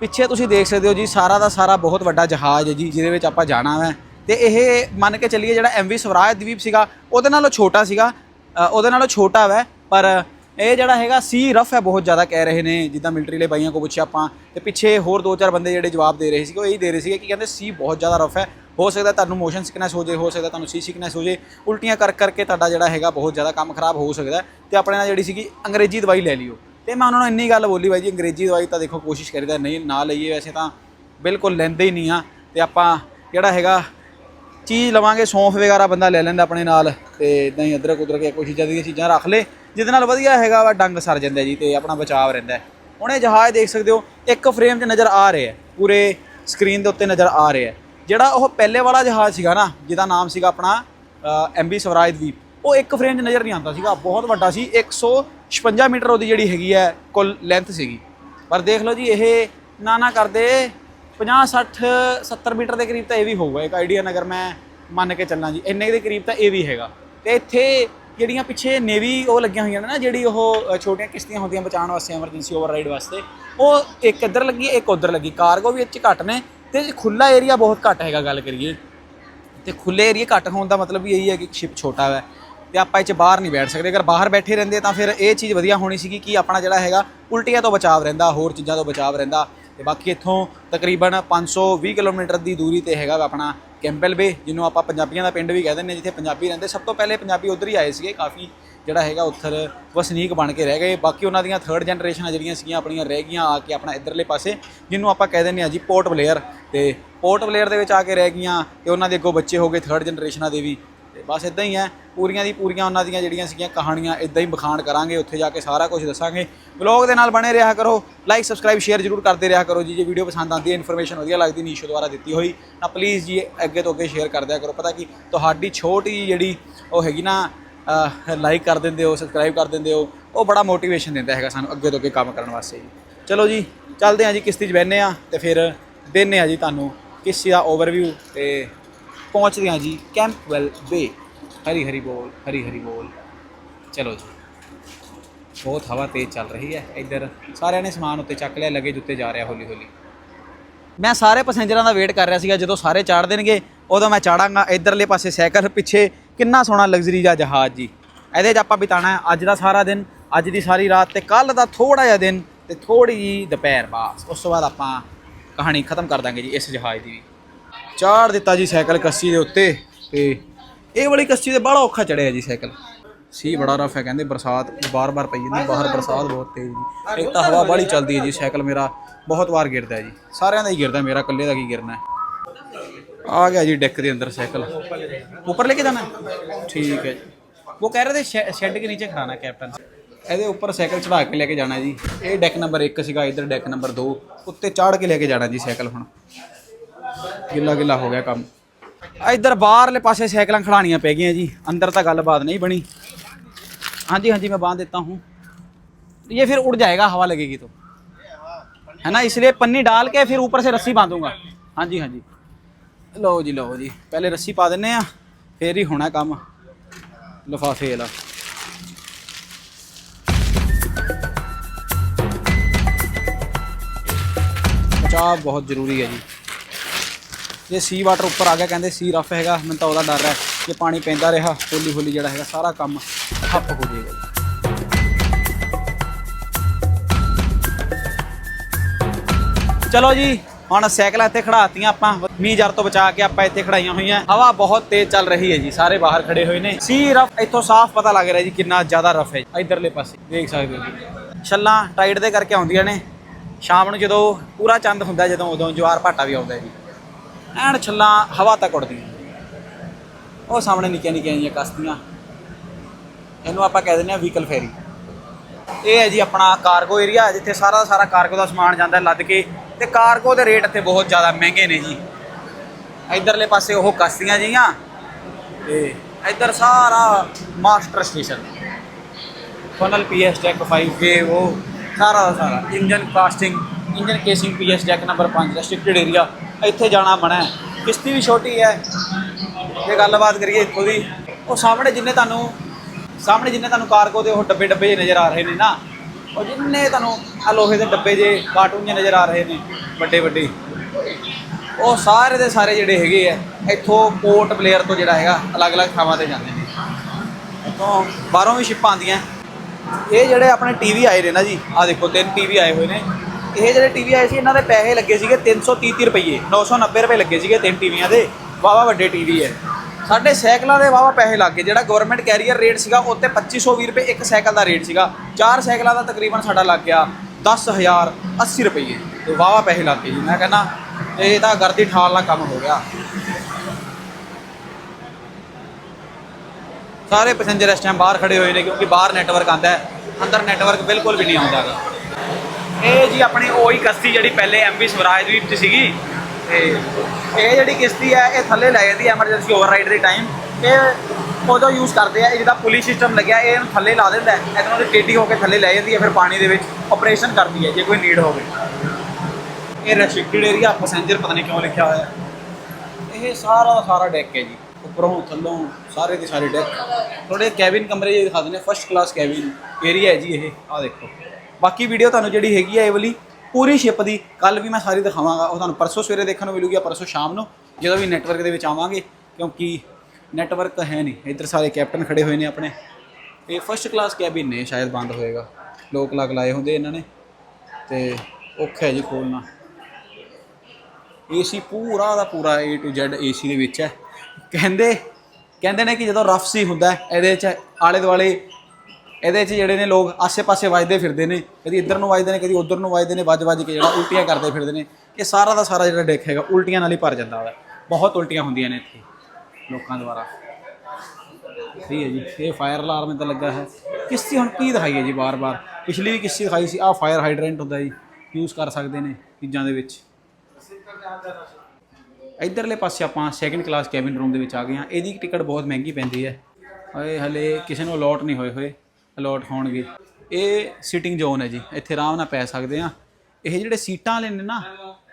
ਪਿੱਛੇ ਤੁਸੀਂ ਦੇਖ ਸਕਦੇ ਹੋ ਜੀ, ਸਾਰਾ ਦਾ ਸਾਰਾ ਬਹੁਤ ਵੱਡਾ ਜਹਾਜ਼ ਹੈ ਜੀ, ਜਿਹਦੇ ਵਿੱਚ ਆਪਾਂ ਜਾਣਾ ਹੈ। ਤੇ ਇਹ ਮੰਨ ਕੇ ਚੱਲੀਏ ਜਿਹੜਾ ਐਮਵੀ ਸਵਰਾਜ ਦਵੀਪ ਸੀਗਾ, ਉਹਦੇ ਨਾਲੋਂ ਛੋਟਾ ਸੀਗਾ ਉਹਦੇ ਨਾਲੋਂ ਛੋਟਾ ਵੈ, ਪਰ ਇਹ ਜਿਹੜਾ ਹੈਗਾ ਸੀ ਰਫ ਹੈ, ਬਹੁਤ ਜ਼ਿਆਦਾ ਕਹਿ ਰਹੇ ਨੇ, ਜਿੱਦਾਂ ਮਿਲਟਰੀ ਲਈ ਬਾਈਆਂ ਕੋ ਪੁੱਛਿਆ ਆਪਾਂ, ਤੇ ਪਿੱਛੇ ਹੋਰ ਦੋ ਚਾਰ ਬੰਦੇ ਜਿਹੜੇ ਜਵਾਬ ਦੇ ਰਹੇ ਸੀਗੇ, ਉਹ ਇਹੀ ਦੇ ਰਹੇ ਸੀਗੇ ਕਿ ਕਹਿੰਦੇ ਸੀ ਬਹੁਤ ਜ਼ਿਆਦਾ ਰਫ ਹੈ, ਹੋ ਸਕਦਾ ਤੁਹਾਨੂੰ ਮੋਸ਼ਨ ਸਿਕਨੈਸ ਹੋ ਜੇ, ਹੋ ਸਕਦਾ ਤੁਹਾਨੂੰ ਸੀ ਸਿਕਨੈਸ ਹੋ ਜੇ, ਉਲਟੀਆਂ ਕਰ ਕਰਕੇ ਤੁਹਾਡਾ ਜਿਹੜਾ ਹੈਗਾ ਬਹੁਤ ਜ਼ਿਆਦਾ ਕੰਮ ਖਰਾਬ ਹੋ ਸਕਦਾ ਤੇ ਆਪਣੇ ਨਾਲ ਜਿਹੜੀ ਸੀਗੀ ਅੰਗਰੇਜ਼ੀ ਦਵਾਈ ਲੈ ਲਿਓ। ਤੇ ਮੈਂ ਉਹਨਾਂ ਨੂੰ ਇੰਨੀ ਗੱਲ ਬੋਲੀ ਬਾਈ ਜੀ, ਅੰਗਰੇਜ਼ੀ ਦਵਾਈ ਤਾਂ ਦੇਖੋ ਕੋਸ਼ਿਸ਼ ਕਰੀਦਾ, ਨਹੀਂ ਨਾ ਲਈਏ ਵੈਸੇ ਤਾਂ ਬਿਲਕੁਲ ਲੈਂਦੇ ਹੀ ਨਹੀਂ ਆ, ਤੇ ਆਪਾਂ ਜਿਹੜਾ ਹੈਗਾ ਚੀਜ਼ ਲਵਾਂਗੇ, ਸੌਂਫ ਵਗੈਰਾ ਬੰਦਾ ਲੈ ਲੈਂਦਾ ਆਪਣੇ ਨਾਲ ਤੇ ਇਦਾਂ ਹੀ ਅਦਰਕ ਉਦਰਕ ਜਾਂ ਕੋਈ ਚੀਜ਼ਾਂ ਦੀਆਂ ਚੀਜ਼ਾਂ ਰੱਖ ਲੇ, ਜਿਹਦੇ ਨਾਲ ਵਧੀਆ ਹੈਗਾ ਵਾ, ਡੰਗ ਸਰ ਜਾਂਦਾ ਜੀ ਤੇ ਆਪਣਾ ਬਚਾਅ ਰਹਿੰਦਾ ਹੁਣ ਇਹ ਜਹਾਜ਼ ਦੇਖ ਸਕਦੇ ਹੋ, ਇੱਕ ਫਰੇਮ 'ਚ ਨਜ਼ਰ ਆ ਰਿਹਾ ਪੂਰੇ ਸਕਰੀਨ ਦੇ ਉੱਤੇ ਨਜ਼ਰ ਆ ਰਿਹਾ ਜਿਹੜਾ ਉਹ ਪਹਿਲੇ ਵਾਲਾ ਜਹਾਜ਼ ਸੀਗਾ ਨਾ, ਜਿਹਦਾ ਨਾਮ ਸੀਗਾ ਆਪਣਾ ਐਮਬੀ ਸਵਰਾਜ ਦੀਪ, ਉਹ ਇੱਕ ਫਰੇਮ 'ਚ ਨਜ਼ਰ ਨਹੀਂ ਆਉਂਦਾ ਸੀਗਾ, ਬਹੁਤ ਵੱਡਾ ਸੀ 156 ਮੀਟਰ ਉਹਦੀ ਜਿਹੜੀ ਹੈਗੀ ਹੈ, ਕੁੱਲ ਲੈਂਥ ਸੀਗੀ। ਪਰ ਦੇਖ ਲਓ ਜੀ, ਇਹ ਨਾ ਨਾ ਕਰਦੇ 50 60 70 ਮੀਟਰ ਦੇ ਕਰੀਬ ਤਾਂ ਇਹ ਵੀ ਹੋਊਗਾ। ਇੱਕ ਆਈਡੀਆ ਨਗਰ ਮੈਂ ਮੰਨ ਕੇ ਚੱਲਾਂ ਜੀ। ਇੰਨੇ ਦੇ ਕਰੀਬ ਤਾਂ ਇਹ ਵੀ ਹੈਗਾ। ਤੇ ਇੱਥੇ ਜਿਹੜੀਆਂ ਪਿੱਛੇ ਨੇਵੀ ਉਹ ਲੱਗੀਆਂ ਹੋਈਆਂ ਨੇ ਨਾ, ਜਿਹੜੀ ਉਹ ਛੋਟੀਆਂ ਕਿਸ਼ਤੀਆਂ ਹੁੰਦੀਆਂ ਬਚਾਉਣ ਵਾਸਤੇ ਐਮਰਜੈਂਸੀ ਓਵਰਰਾਈਡ ਵਾਸਤੇ, ਉਹ ਇੱਕ ਇੱਧਰ ਲੱਗੀ, ਇੱਕ ਉੱਧਰ ਲੱਗੀ। ਕਾਰਗੋ ਵੀ ਇੱਥੇ ਘੱਟ ਨੇ ਤੇ ਖੁੱਲਾ ਏਰੀਆ ਬਹੁਤ ਘੱਟ ਹੈਗਾ, ਗੱਲ ਕਰੀਏ। ਤੇ ਖੁੱਲੇ ਏਰੀਆ ਘੱਟ ਹੋਣ ਦਾ ਮਤਲਬ ਵੀ ਇਹੀ ਹੈ ਕਿ ਸ਼ਿਪ ਛੋਟਾ ਹੈ ਤੇ ਆਪਾਂ ਇਹ 'ਚ ਬਾਹਰ ਨਹੀਂ ਬੈਠ ਸਕਦੇ। ਅਗਰ ਬਾਹਰ ਬੈਠੇ ਰਹਿੰਦੇ ਤਾਂ ਫਿਰ ਇਹ ਚੀਜ਼ ਵਧੀਆ ਹੋਣੀ ਸੀਗੀ ਕਿ ਆਪਣਾ ਜਿਹੜਾ ਹੈਗਾ, ਉਲਟੀਆਂ ਤੋਂ ਬਚਾਵ ਰਹਿੰਦਾ, ਹੋਰ ਚੀਜ਼ਾਂ ਤੋਂ ਬਚਾਵ ਰਹਿੰਦਾ। ਤੇ ਬਾਕੀ ਇੱਥੋਂ ਤਕਰੀਬਨ 520 ਕਿਲੋਮੀਟਰ ਦੀ ਦੂਰੀ ਤੇ ਹੈਗਾ ਵਾ ਆਪਣਾ ਕੈਂਪਲ ਬੇ, ਜਿਹਨੂੰ ਆਪਾਂ ਪੰਜਾਬੀਆਂ ਦਾ ਪਿੰਡ ਵੀ ਕਹਿ ਦਿੰਦੇ ਹਾਂ, ਜਿੱਥੇ ਪੰਜਾਬੀ ਰਹਿੰਦੇ। ਸਭ ਤੋਂ ਪਹਿਲੇ ਪੰਜਾਬੀ ਉਧਰ ਹੀ ਆਏ ਸੀਗੇ, ਕਾਫੀ ਜਿਹੜਾ ਹੈਗਾ ਉੱਥਰ ਵਸਨੀਕ ਬਣ ਕੇ ਰਹਿ ਗਏ। ਬਾਕੀ ਉਹਨਾਂ ਦੀਆਂ ਥਰਡ ਜਨਰੇਸ਼ਨਾਂ ਜਿਹੜੀਆਂ ਸੀਗੀਆਂ, ਆਪਣੀਆਂ ਰਹਿ ਗਈਆਂ ਆ ਕੇ ਆਪਣਾ ਇਧਰਲੇ ਪਾਸੇ, ਜਿਹਨੂੰ ਆਪਾਂ ਕਹਿ ਦਿੰਦੇ ਹਾਂ ਜੀ ਪੋਰਟ ਬਲੇਅਰ ਤੇ ਪੋਰਟ ਬਲੇਅਰ ਦੇ ਵਿੱਚ ਆ ਕੇ ਰਹਿ ਗਈਆਂ ਤੇ ਉਹਨਾਂ ਦੇ ਅੱਗੋਂ ਬੱਚੇ ਹੋ ਗਏ ਥਰਡ ਜਨਰੇਸ਼ਨਾਂ ਦੇ ਵੀ। ਬਸ ਇਦਾਂ ਹੀ ਹੈ, ਪੂਰੀਆਂ ਦੀ ਪੂਰੀਆਂ ਉਹਨਾਂ ਦੀਆਂ ਜਿਹੜੀਆਂ ਸੀਗੀਆਂ ਕਹਾਣੀਆਂ ਇਦਾਂ ਹੀ ਬਖਾਣ ਕਰਾਂਗੇ, ਉੱਥੇ ਜਾ ਕੇ ਸਾਰਾ ਕੁਝ ਦੱਸਾਂਗੇ। ਵਲੌਗ ਦੇ ਨਾਲ ਬਣੇ ਰਿਹਾ ਕਰੋ ਲਾਈਕ ਸਬਸਕ੍ਰਾਈਬ ਸ਼ੇਅਰ ਜ਼ਰੂਰ ਕਰਦੇ ਰਿਹਾ ਕਰੋ ਜੀ, ਜੇ ਵੀਡੀਓ ਪਸੰਦ ਆਉਂਦੀ ਹੈ ਇਨਫੋਰਮੇਸ਼ਨ ਵਧੀਆ ਲੱਗਦੀ, ਨੀਸ਼ੋ ਦੁਆਰਾ ਦਿੱਤੀ ਹੋਈ, ਤਾਂ ਪਲੀਜ਼ ਜੀ, ਅੱਗੇ ਤੋਂ ਅੱਗੇ ਸ਼ੇਅਰ ਕਰਦਿਆ ਕਰੋ। ਪਤਾ ਕਿ, ਤੁਹਾਡੀ ਛੋਟੀ ਜਿਹੀ ਜਿਹੜੀ ਉਹ ਹੈਗੀ ਨਾ ਲਾਈਕ ਕਰ ਦਿੰਦੇ ਹੋ ਸਬਸਕ੍ਰਾਈਬ ਕਰ ਦਿੰਦੇ ਹੋ, ਉਹ ਬੜਾ ਮੋਟੀਵੇਸ਼ਨ ਦਿੰਦਾ ਹੈਗਾ ਸਾਨੂੰ ਅੱਗੇ ਤੋਂ ਅੱਗੇ ਕੰਮ ਕਰਨ ਵਾਸਤੇ ਜੀ। ਚਲੋ ਜੀ, ਚੱਲਦੇ ਹਾਂ ਜੀ, ਕਿਸ਼ਤੀ 'ਚ ਬਹਿੰਦੇ ਆ ਤੇ ਫਿਰ ਦਿੰਨੇ ਆ ਜੀ ਤੁਹਾਨੂੰ ਕਿਸ਼ਤੀ ਦਾ ਓਵਰਵਿਊ ਤੇ ਪਹੁੰਚਦੇ ਹਾਂ ਜੀ, ਕੈਂਪਵੈਲ ਬੇ। ਹਰੀ ਹਰੀ ਬੋਲ, ਹਰੀ ਹਰੀ ਬੋਲ। ਚਲੋ ਜੀ। ਬਹੁਤ ਹਵਾ ਤੇਜ਼ ਚੱਲ ਰਹੀ ਹੈ। ਇੱਧਰ ਸਾਰਿਆਂ ਨੇ ਸਮਾਨ ਉੱਤੇ ਚੱਕ ਲਿਆ, ਲਗੇਜ ਉੱਤੇ ਜਾ ਰਿਹਾ ਹੌਲੀ ਹੌਲੀ। ਮੈਂ ਸਾਰੇ ਪੈਸੇਂਜਰਾਂ ਦਾ ਵੇਟ ਕਰ ਰਿਹਾ ਸੀਗਾ, ਜਦੋਂ ਸਾਰੇ ਚਾੜ ਦੇਣਗੇ, ਉਦੋਂ ਮੈਂ ਚਾੜਾਂਗਾ। ਇਧਰਲੇ ਪਾਸੇ ਸਾਈਕਲ ਪਿੱਛੇ, ਕਿੰਨਾ ਸੋਹਣਾ ਲਗਜ਼ਰੀ ਜਿਹਾ ਜਹਾਜ਼ ਜੀ। ਇਹਦੇ 'ਚ ਆਪਾਂ ਬਿਤਾਣਾ ਅੱਜ ਦਾ ਸਾਰਾ ਦਿਨ, ਅੱਜ ਦੀ ਸਾਰੀ ਰਾਤ ਤੇ ਕੱਲ ਦਾ ਥੋੜਾ ਜਿਹਾ ਦਿਨ ਤੇ ਥੋੜੀ ਜੀ ਦੁਪਹਿਰ ਬਾਅਦ ਉਸ ਤੋਂ ਬਾਅਦ ਆਪਾਂ ਕਹਾਣੀ ਖਤਮ ਕਰ ਦਾਂਗੇ ਜੀ, ਇਸ ਜਹਾਜ਼ ਦੀ ਵੀ। ਚਾੜ ਦਿੱਤਾ ਜੀ ਸਾਈਕਲ ਕੱਸੀ ਦੇ ਉੱਤੇ ਤੇ ਇਹ ਵਾਲੀ ਕੱਸੀ ਤੇ ਬੜਾ ਔਖਾ ਚੜਿਆ ਜੀ ਸਾਈਕਲ। ਸੀ ਬੜਾ ਰਫ ਹੈ ਕਹਿੰਦੇ, ਬਰਸਾਤ ਬਾਰ-ਬਾਰ ਪਈ ਜਾਂਦੀ, ਬਾਹਰ ਬਰਸਾਤ ਬਹੁਤ ਤੇਜ਼ ਜੀ। ਇੱਕ ਤਾਂ ਹਵਾ ਬਾਹਲੀ ਚੱਲਦੀ ਹੈ ਜੀ, ਸਾਈਕਲ ਮੇਰਾ ਬਹੁਤ ਵਾਰ ਗਿਰਦਾ ਹੈ ਜੀ। ਸਾਰਿਆਂ ਦਾ ਹੀ ਗਿਰਦਾ, ਮੇਰਾ ਇਕੱਲੇ ਦਾ ਕੀ ਗਿਰਨਾ ਹੈ। ਆ ਗਿਆ ਜੀ ਡੈਕ ਦੇ ਅੰਦਰ ਸਾਈਕਲ। ਉੱਪਰ ਲੈ ਕੇ ਜਾਣਾ ਠੀਕ ਹੈ ਜੀ। ਉਹ ਕਹਿ ਰਹੇ ਥੇ ਸ਼ੈੱਡ ਕੇ ਨੀਚੇ ਖੜਾਣਾ ਕੈਪਟਨ। ਇਹਦੇ ਉੱਪਰ ਸਾਈਕਲ ਚੜਾ ਕੇ ਲੈ ਕੇ ਜਾਣਾ ਜੀ। ਇਹ ਡੈਕ ਨੰਬਰ 1 ਸੀਗਾ, ਇਧਰ ਡੈਕ ਨੰਬਰ 2 ਉੱਤੇ ਚਾੜ ਕੇ ਲੈ ਕੇ ਜਾਣਾ ਜੀ ਸਾਈਕਲ ਹੁਣ। ਗਿੱਲਾ ਗਿੱਲਾ ਹੋ ਗਿਆ ਕੰਮ ਆ ਇੱਧਰ ਬਾਹਰਲੇ ਪਾਸੇ ਸਾਈਕਲਾਂ ਖੜਾਣੀਆਂ ਪੈ ਗਈਆਂ ਜੀ ਅੰਦਰ ਤਾਂ ਗੱਲਬਾਤ ਨਹੀਂ ਬਣੀ ਹਾਂਜੀ ਹਾਂਜੀ मैं बांध देता हूँ ये फिर उड़ जाएगा हवा लगेगी तो है ना इसलिए पन्नी डाल के फिर ऊपर से रस्सी बांधूंगा हाँ जी हाँ जी ਲਓ ਜੀ ਲਓ ਜੀ ਪਹਿਲੇ ਰੱਸੀ ਪਾ ਦਿੰਨੇ ਆ ਫੇਰ ਹੀ ਹੋਣਾ ਕੰਮ ਲਫਾਫੇ ਵਾਲਾ ਬਚਾਅ ਬਹੁਤ ਜ਼ਰੂਰੀ ਹੈ ਜੀ ਜੇ ਸੀ ਵਾਟਰ ਉੱਪਰ ਆ ਗਿਆ, ਕਹਿੰਦੇ ਸੀ ਰਫ ਹੈਗਾ, ਮੈਨੂੰ ਤਾਂ ਉਹਦਾ ਡਰ ਹੈ ਜੇ ਪਾਣੀ ਪੈਂਦਾ ਰਿਹਾ, ਹੌਲੀ ਹੌਲੀ ਜਿਹੜਾ ਹੈਗਾ, ਸਾਰਾ ਕੰਮ ਠੱਪ ਹੋ ਜਾਏਗਾ। ਜੀ ਚਲੋ ਜੀ, ਹੁਣ ਸਾਈਕਲਾਂ ਇੱਥੇ ਖੜਾਤੀਆਂ ਆਪਾਂ, ਮੀਂਹ ਜਰ ਤੋਂ ਬਚਾ ਕੇ ਆਪਾਂ ਇੱਥੇ ਖੜਾਈਆਂ ਹੋਈਆਂ। ਹਵਾ ਬਹੁਤ ਤੇਜ਼ ਚੱਲ ਰਹੀ ਹੈ ਜੀ, ਸਾਰੇ ਬਾਹਰ ਖੜੇ ਹੋਏ ਨੇ। ਸੀ ਰਫ ਇੱਥੋਂ ਸਾਫ਼ ਪਤਾ ਲੱਗ ਰਿਹਾ ਜੀ ਕਿੰਨਾ ਜ਼ਿਆਦਾ ਰਫ ਹੈ ਇਧਰਲੇ ਪਾਸੇ, ਦੇਖ ਸਕਦੇ ਹੋ ਜੀ। ਛੱਲਾਂ ਟਾਈਟ ਦੇ ਕਰਕੇ ਆਉਂਦੀਆਂ ਨੇ। ਸ਼ਾਮ ਨੂੰ ਜਦੋਂ ਪੂਰਾ ਚੰਦ ਹੁੰਦਾ, ਜਦੋਂ ਉਦੋਂ ਜਵਾਰ ਭਾਟਾ ਵੀ ਆਉਂਦਾ ਜੀ। ਐਨ ਛੱਲਾਂ ਹਵਾ ਤੱਕ ਉੱਡਦੀਆਂ। ਉਹ ਸਾਹਮਣੇ ਨਿੱਕੀਆਂ ਨਿੱਕੀਆਂ ਜਿਹੀਆਂ ਕਸ਼ਤੀਆਂ। ਇਹਨੂੰ ਆਪਾਂ ਕਹਿ ਦਿੰਦੇ ਆ ਵਹੀਕਲ ਫੈਰੀ। ਇਹ ਹੈ ਜੀ ਆਪਣਾ ਕਾਰਗੋ ਏਰੀਆ ਜਿੱਥੇ ਸਾਰਾ ਦਾ ਸਾਰਾ ਕਾਰਗੋ ਦਾ ਸਮਾਨ ਜਾਂਦਾ ਲੱਦ ਕੇ। ਤੇ ਕਾਰਗੋ ਦੇ ਰੇਟ ਇੱਥੇ ਬਹੁਤ ਜ਼ਿਆਦਾ ਮਹਿੰਗੇ ਨੇ ਜੀ। ਇਧਰਲੇ ਪਾਸੇ ਉਹ ਕਸ਼ਤੀਆਂ ਜੀਆਂ ਤੇ ਇੱਧਰ ਸਾਰਾ master station funnel PS tech 5K ਉਹ ਸਾਰਾ ਦਾ ਸਾਰਾ। Engine casting engine casing PS tech number 5 restricted area ਇੱਥੇ ਜਾਣਾ ਮਨਾ ਹੈ। ਕਿਸ਼ਤੀ ਵੀ ਛੋਟੀ ਹੈ। ਜੇ ਗੱਲਬਾਤ ਕਰੀਏ ਇੱਥੋਂ ਦੀ, ਉਹ ਸਾਹਮਣੇ ਜਿੰਨੇ ਤੁਹਾਨੂੰ, ਸਾਹਮਣੇ ਜਿੰਨੇ ਤੁਹਾਨੂੰ ਕਾਰਗੋ ਦੇ ਉਹ ਡੱਬੇ ਡੱਬੇ ਜਿਹੇ ਨਜ਼ਰ ਆ ਰਹੇ ਨੇ ਨਾ, ਉਹ ਜਿੰਨੇ ਤੁਹਾਨੂੰ ਆ ਲੋਹੇ ਦੇ ਡੱਬੇ ਜੇ ਕਾਰਟੂਨ ਜਿਹੇ ਨਜ਼ਰ ਆ ਰਹੇ ਨੇ ਵੱਡੇ ਵੱਡੇ ਉਹ ਸਾਰੇ ਦੇ ਸਾਰੇ ਜਿਹੜੇ ਹੈਗੇ ਆ, ਇੱਥੋਂ ਪੋਰਟ ਪਲੇਅਰ ਤੋਂ ਜਿਹੜਾ ਹੈਗਾ, ਅਲੱਗ-ਅਲੱਗ ਥਾਵਾਂ ਤੇ ਜਾਂਦੇ ਨੇ। ਇੱਥੋਂ ਬਾਹਰੋਂ ਵੀ ਸ਼ਿਪਾਂ ਆਉਂਦੀਆਂ। ਇਹ ਜਿਹੜੇ ਆਪਣੇ ਟੀਵੀ ਆਏ ਨੇ ਨਾ ਜੀ ਆ ਦੇਖੋ, ਤਿੰਨ ਟੀਵੀ ਆਏ ਹੋਏ ਨੇ। ਇਹ ਜਿਹੜੇ ਟੀਵੀ ਆਏ ਸੀ, ਇਹਨਾਂ ਦੇ ਪੈਸੇ ਲੱਗੇ ਸੀਗੇ 330 ਰੁਪਏ 990 ਰੁਪਏ ਲੱਗੇ ਸੀਗੇ ਤਿੰਨ ਟੀਵੀਆਂ ਦੇ। ਵਾਵਾ ਵੱਡੇ ਟੀਵੀ ਹੈ ਸਾਡੇ ਸਾਈਕਲਾਂ ਦੇ ਵਾਵਾ ਪੈਸੇ ਲੱਗ ਗਏ। ਜਿਹੜਾ ਗਵਰਨਮੈਂਟ ਕੈਰੀਅਰ ਰੇਟ ਸੀਗਾ, ਉਹ ਤੇ 2520 ਰੁਪਏ ਇੱਕ ਸਾਈਕਲ ਦਾ ਰੇਟ ਸੀਗਾ। ਚਾਰ ਸਾਈਕਲਾਂ ਦਾ ਤਕਰੀਬਨ ਸਾਡਾ ਲੱਗ ਗਿਆ 10000 80 ਰੁਪਏ ਤੇ ਵਾਵਾ ਪੈਸੇ ਲੱਗ ਗਏ ਜੀ। ਮੈਂ ਕਹਿੰਦਾ ਇਹ ਤਾਂ ਗਰਦੀ ਠਾਲ ਨਾਲ ਕੰਮ ਹੋ ਗਿਆ। ਸਾਰੇ ਪੈਸੇਂਜਰ ਇਸ ਟਾਈਮ ਬਾਹਰ ਖੜੇ ਹੋਏ ਨੇ, ਕਿਉਂਕਿ ਬਾਹਰ ਨੈਟਵਰਕ ਆਂਦਾ ਹੈ। ਅੰਦਰ ਨੈਟਵਰਕ ਬਿਲਕੁਲ ਵੀ ਨਹੀਂ ਆਉਂਦਾ ਗਾ ਇਹ ਜੀ ਆਪਣੀ ਉਹੀ ਕਸ਼ਤੀ ਜਿਹੜੀ ਪਹਿਲੇ ਐਮਵੀ ਸਵਰਾਜ ਦੀਪ 'ਚ ਸੀਗੀ। ਤੇ ਇਹ ਜਿਹੜੀ ਕਿਸ਼ਤੀ ਹੈ, ਇਹ ਥੱਲੇ ਲੈ ਜਾਂਦੀ ਹੈ ਐਮਰਜੈਂਸੀ ਓਵਰਰਾਈਡ ਦੇ ਟਾਈਮ ਇਹ ਉਦੋਂ ਯੂਜ਼ ਕਰਦੇ ਆ, ਇਹ ਜਿਹਦਾ ਪੁਲਿਸ ਸਿਸਟਮ ਲੱਗਿਆ, ਇਹ ਇਹਨੂੰ ਥੱਲੇ ਲਾ ਦਿੰਦਾ ਹੈ। ਇਧਰੋਂ ਦੀ ਟੇਢੀ ਹੋ ਕੇ ਥੱਲੇ ਲੈ ਜਾਂਦੀ ਹੈ, ਫਿਰ ਪਾਣੀ ਦੇ ਵਿੱਚ ਆਪਰੇਸ਼ਨ ਕਰਦੀ ਹੈ, ਜੇ ਕੋਈ ਨੀਡ ਹੋਵੇ। ਇਹ ਰੈਸਟ੍ਰਿਕਟਡ ਏਰੀਆ ਪੈਸੇਂਜਰ ਪਤਾ ਨਹੀਂ ਕਿਉਂ ਲਿਖਿਆ ਹੋਇਆ। ਇਹ ਸਾਰਾ ਦਾ ਸਾਰਾ ਡੈਕ ਹੈ ਜੀ। ਉੱਪਰੋਂ, ਥੱਲੋਂ, ਸਾਰੇ ਦੇ ਸਾਰੇ ਡੈਕ ਥੋੜੇ ਕੈਬਿਨ ਕਮਰੇ ਜਿਹੇ ਦਿਖਾ ਦਿੰਦੇ ਫਸਟ ਕਲਾਸ ਕੈਬਿਨ ਏਰੀਆ ਹੈ ਜੀ ਇਹ। ਆਹ ਦੇਖੋ। ਬਾਕੀ ਵੀਡੀਓ ਤੁਹਾਨੂੰ ਜਿਹੜੀ ਹੈਗੀ ਹੈ ਇਹ ਵਾਲੀ ਪੂਰੀ ਸ਼ਿਪ ਦੀ ਕੱਲ ਵੀ ਮੈਂ ਸਾਰੀ ਦਿਖਾਵਾਂਗਾ। ਉਹ ਤੁਹਾਨੂੰ ਪਰਸੋਂ ਸਵੇਰੇ ਦੇਖਣ ਨੂੰ ਮਿਲੂਗੀ ਜਾਂ ਪਰਸੋਂ ਸ਼ਾਮ ਨੂੰ, ਜਦੋਂ ਵੀ ਨੈਟਵਰਕ ਦੇ ਵਿੱਚ ਆਵਾਂਗੇ, ਕਿਉਂਕਿ ਨੈਟਵਰਕ ਹੈ ਨਹੀਂ। ਇੱਧਰ ਸਾਰੇ ਕੈਪਟਨ ਖੜੇ ਹੋਏ ਨੇ ਆਪਣੇ। ਇਹ ਫਸਟ ਕਲਾਸ ਕੈਬਿਨ ਨੇ, ਸ਼ਾਇਦ ਬੰਦ ਹੋਏਗਾ। ਲੋਕ ਲਗ ਲਾਏ ਹੁੰਦੇ ਇਹਨਾਂ ਨੇ। ਤੇ ਔਖਾ ਹੈ ਜੀ ਖੋਲਣਾ ਏਸੀ ਪੂਰਾ ਦਾ ਪੂਰਾ A to Z ਏਸੀ ਦੇ ਵਿੱਚ ਹੈ। ਕਹਿੰਦੇ ਕਹਿੰਦੇ ਨੇ ਕਿ ਜਦੋਂ ਰਫ ਸੀ ਹੁੰਦਾ ਇਹਦੇ ਚ ਆਲੇ ਦੁਆਲੇ ਇਹਦੇ ਚ ਜਿਹੜੇ ਨੇ ਲੋਕ ਆਸੇ-ਪਾਸੇ ਵੱਜਦੇ ਫਿਰਦੇ ਨੇ, ਕਦੀ ਇੱਧਰ ਨੂੰ ਵੱਜਦੇ ਨੇ, ਕਦੀ ਉੱਧਰ ਨੂੰ ਵੱਜਦੇ ਨੇ, ਵੱਜ-ਵੱਜ ਕੇ ਜਿਹੜਾ ਉਲਟੀਆਂ ਕਰਦੇ ਫਿਰਦੇ ਨੇ, ਇਹ ਸਾਰਾ ਦਾ ਸਾਰਾ ਜਿਹੜਾ ਡੈਕ ਹੈਗਾ, ਉਲਟੀਆਂ ਨਾਲ ਹੀ ਭਰ ਜਾਂਦਾ ਵਾ। ਬਹੁਤ ਉਲਟੀਆਂ ਹੁੰਦੀਆਂ ਨੇ ਇੱਥੇ ਲੋਕਾਂ ਦੁਆਰਾ। ਸਹੀ ਹੈ ਜੀ, ਇਹ ਫਾਇਰ ਅਲਾਰਮ ਤਾਂ ਲੱਗਾ ਹੈ। ਕਿਸ਼ਤੀ ਹੁਣ ਕੀ ਦਿਖਾਈ ਹੈ ਜੀ ਬਾਰ-ਬਾਰ ਪਿਛਲੀ ਵੀ ਕਿਸ਼ਤੀ ਦਿਖਾਈ ਸੀ, ਆਹ ਫਾਇਰ ਹਾਈਡਰੈਂਟ ਹੁੰਦਾ ਜੀ ਯੂਜ਼ ਕਰ ਸਕਦੇ ਨੇ ਚੀਜ਼ਾਂ ਦੇ ਵਿੱਚ। ਇਧਰਲੇ ਪਾਸੇ ਆਪਾਂ ਸੈਕੰਡ ਕਲਾਸ ਕੈਬਿਨ ਰੂਮ ਦੇ ਵਿੱਚ ਆ ਗਏ ਹਾਂ। ਇਹਦੀ ਟਿਕਟ ਬਹੁਤ ਮਹਿੰਗੀ ਪੈਂਦੀ ਹੈ। ਇਹ ਹਲੇ ਕਿਸੇ ਨੂੰ ਅਲੋਟ ਨਹੀਂ ਹੋਏ ਹੋਏ। ਅਲੋਟ ਹੋਣਗੇ। ਇਹ ਸਿਟਿੰਗ ਜ਼ੋਨ ਹੈ ਜੀ। ਇੱਥੇ ਆਰਾਮ ਨਾਲ ਪੈ ਸਕਦੇ ਆ ਇਹ ਜਿਹੜੇ ਸੀਟਾਂ ਵਾਲੇ ਨੇ ਨਾ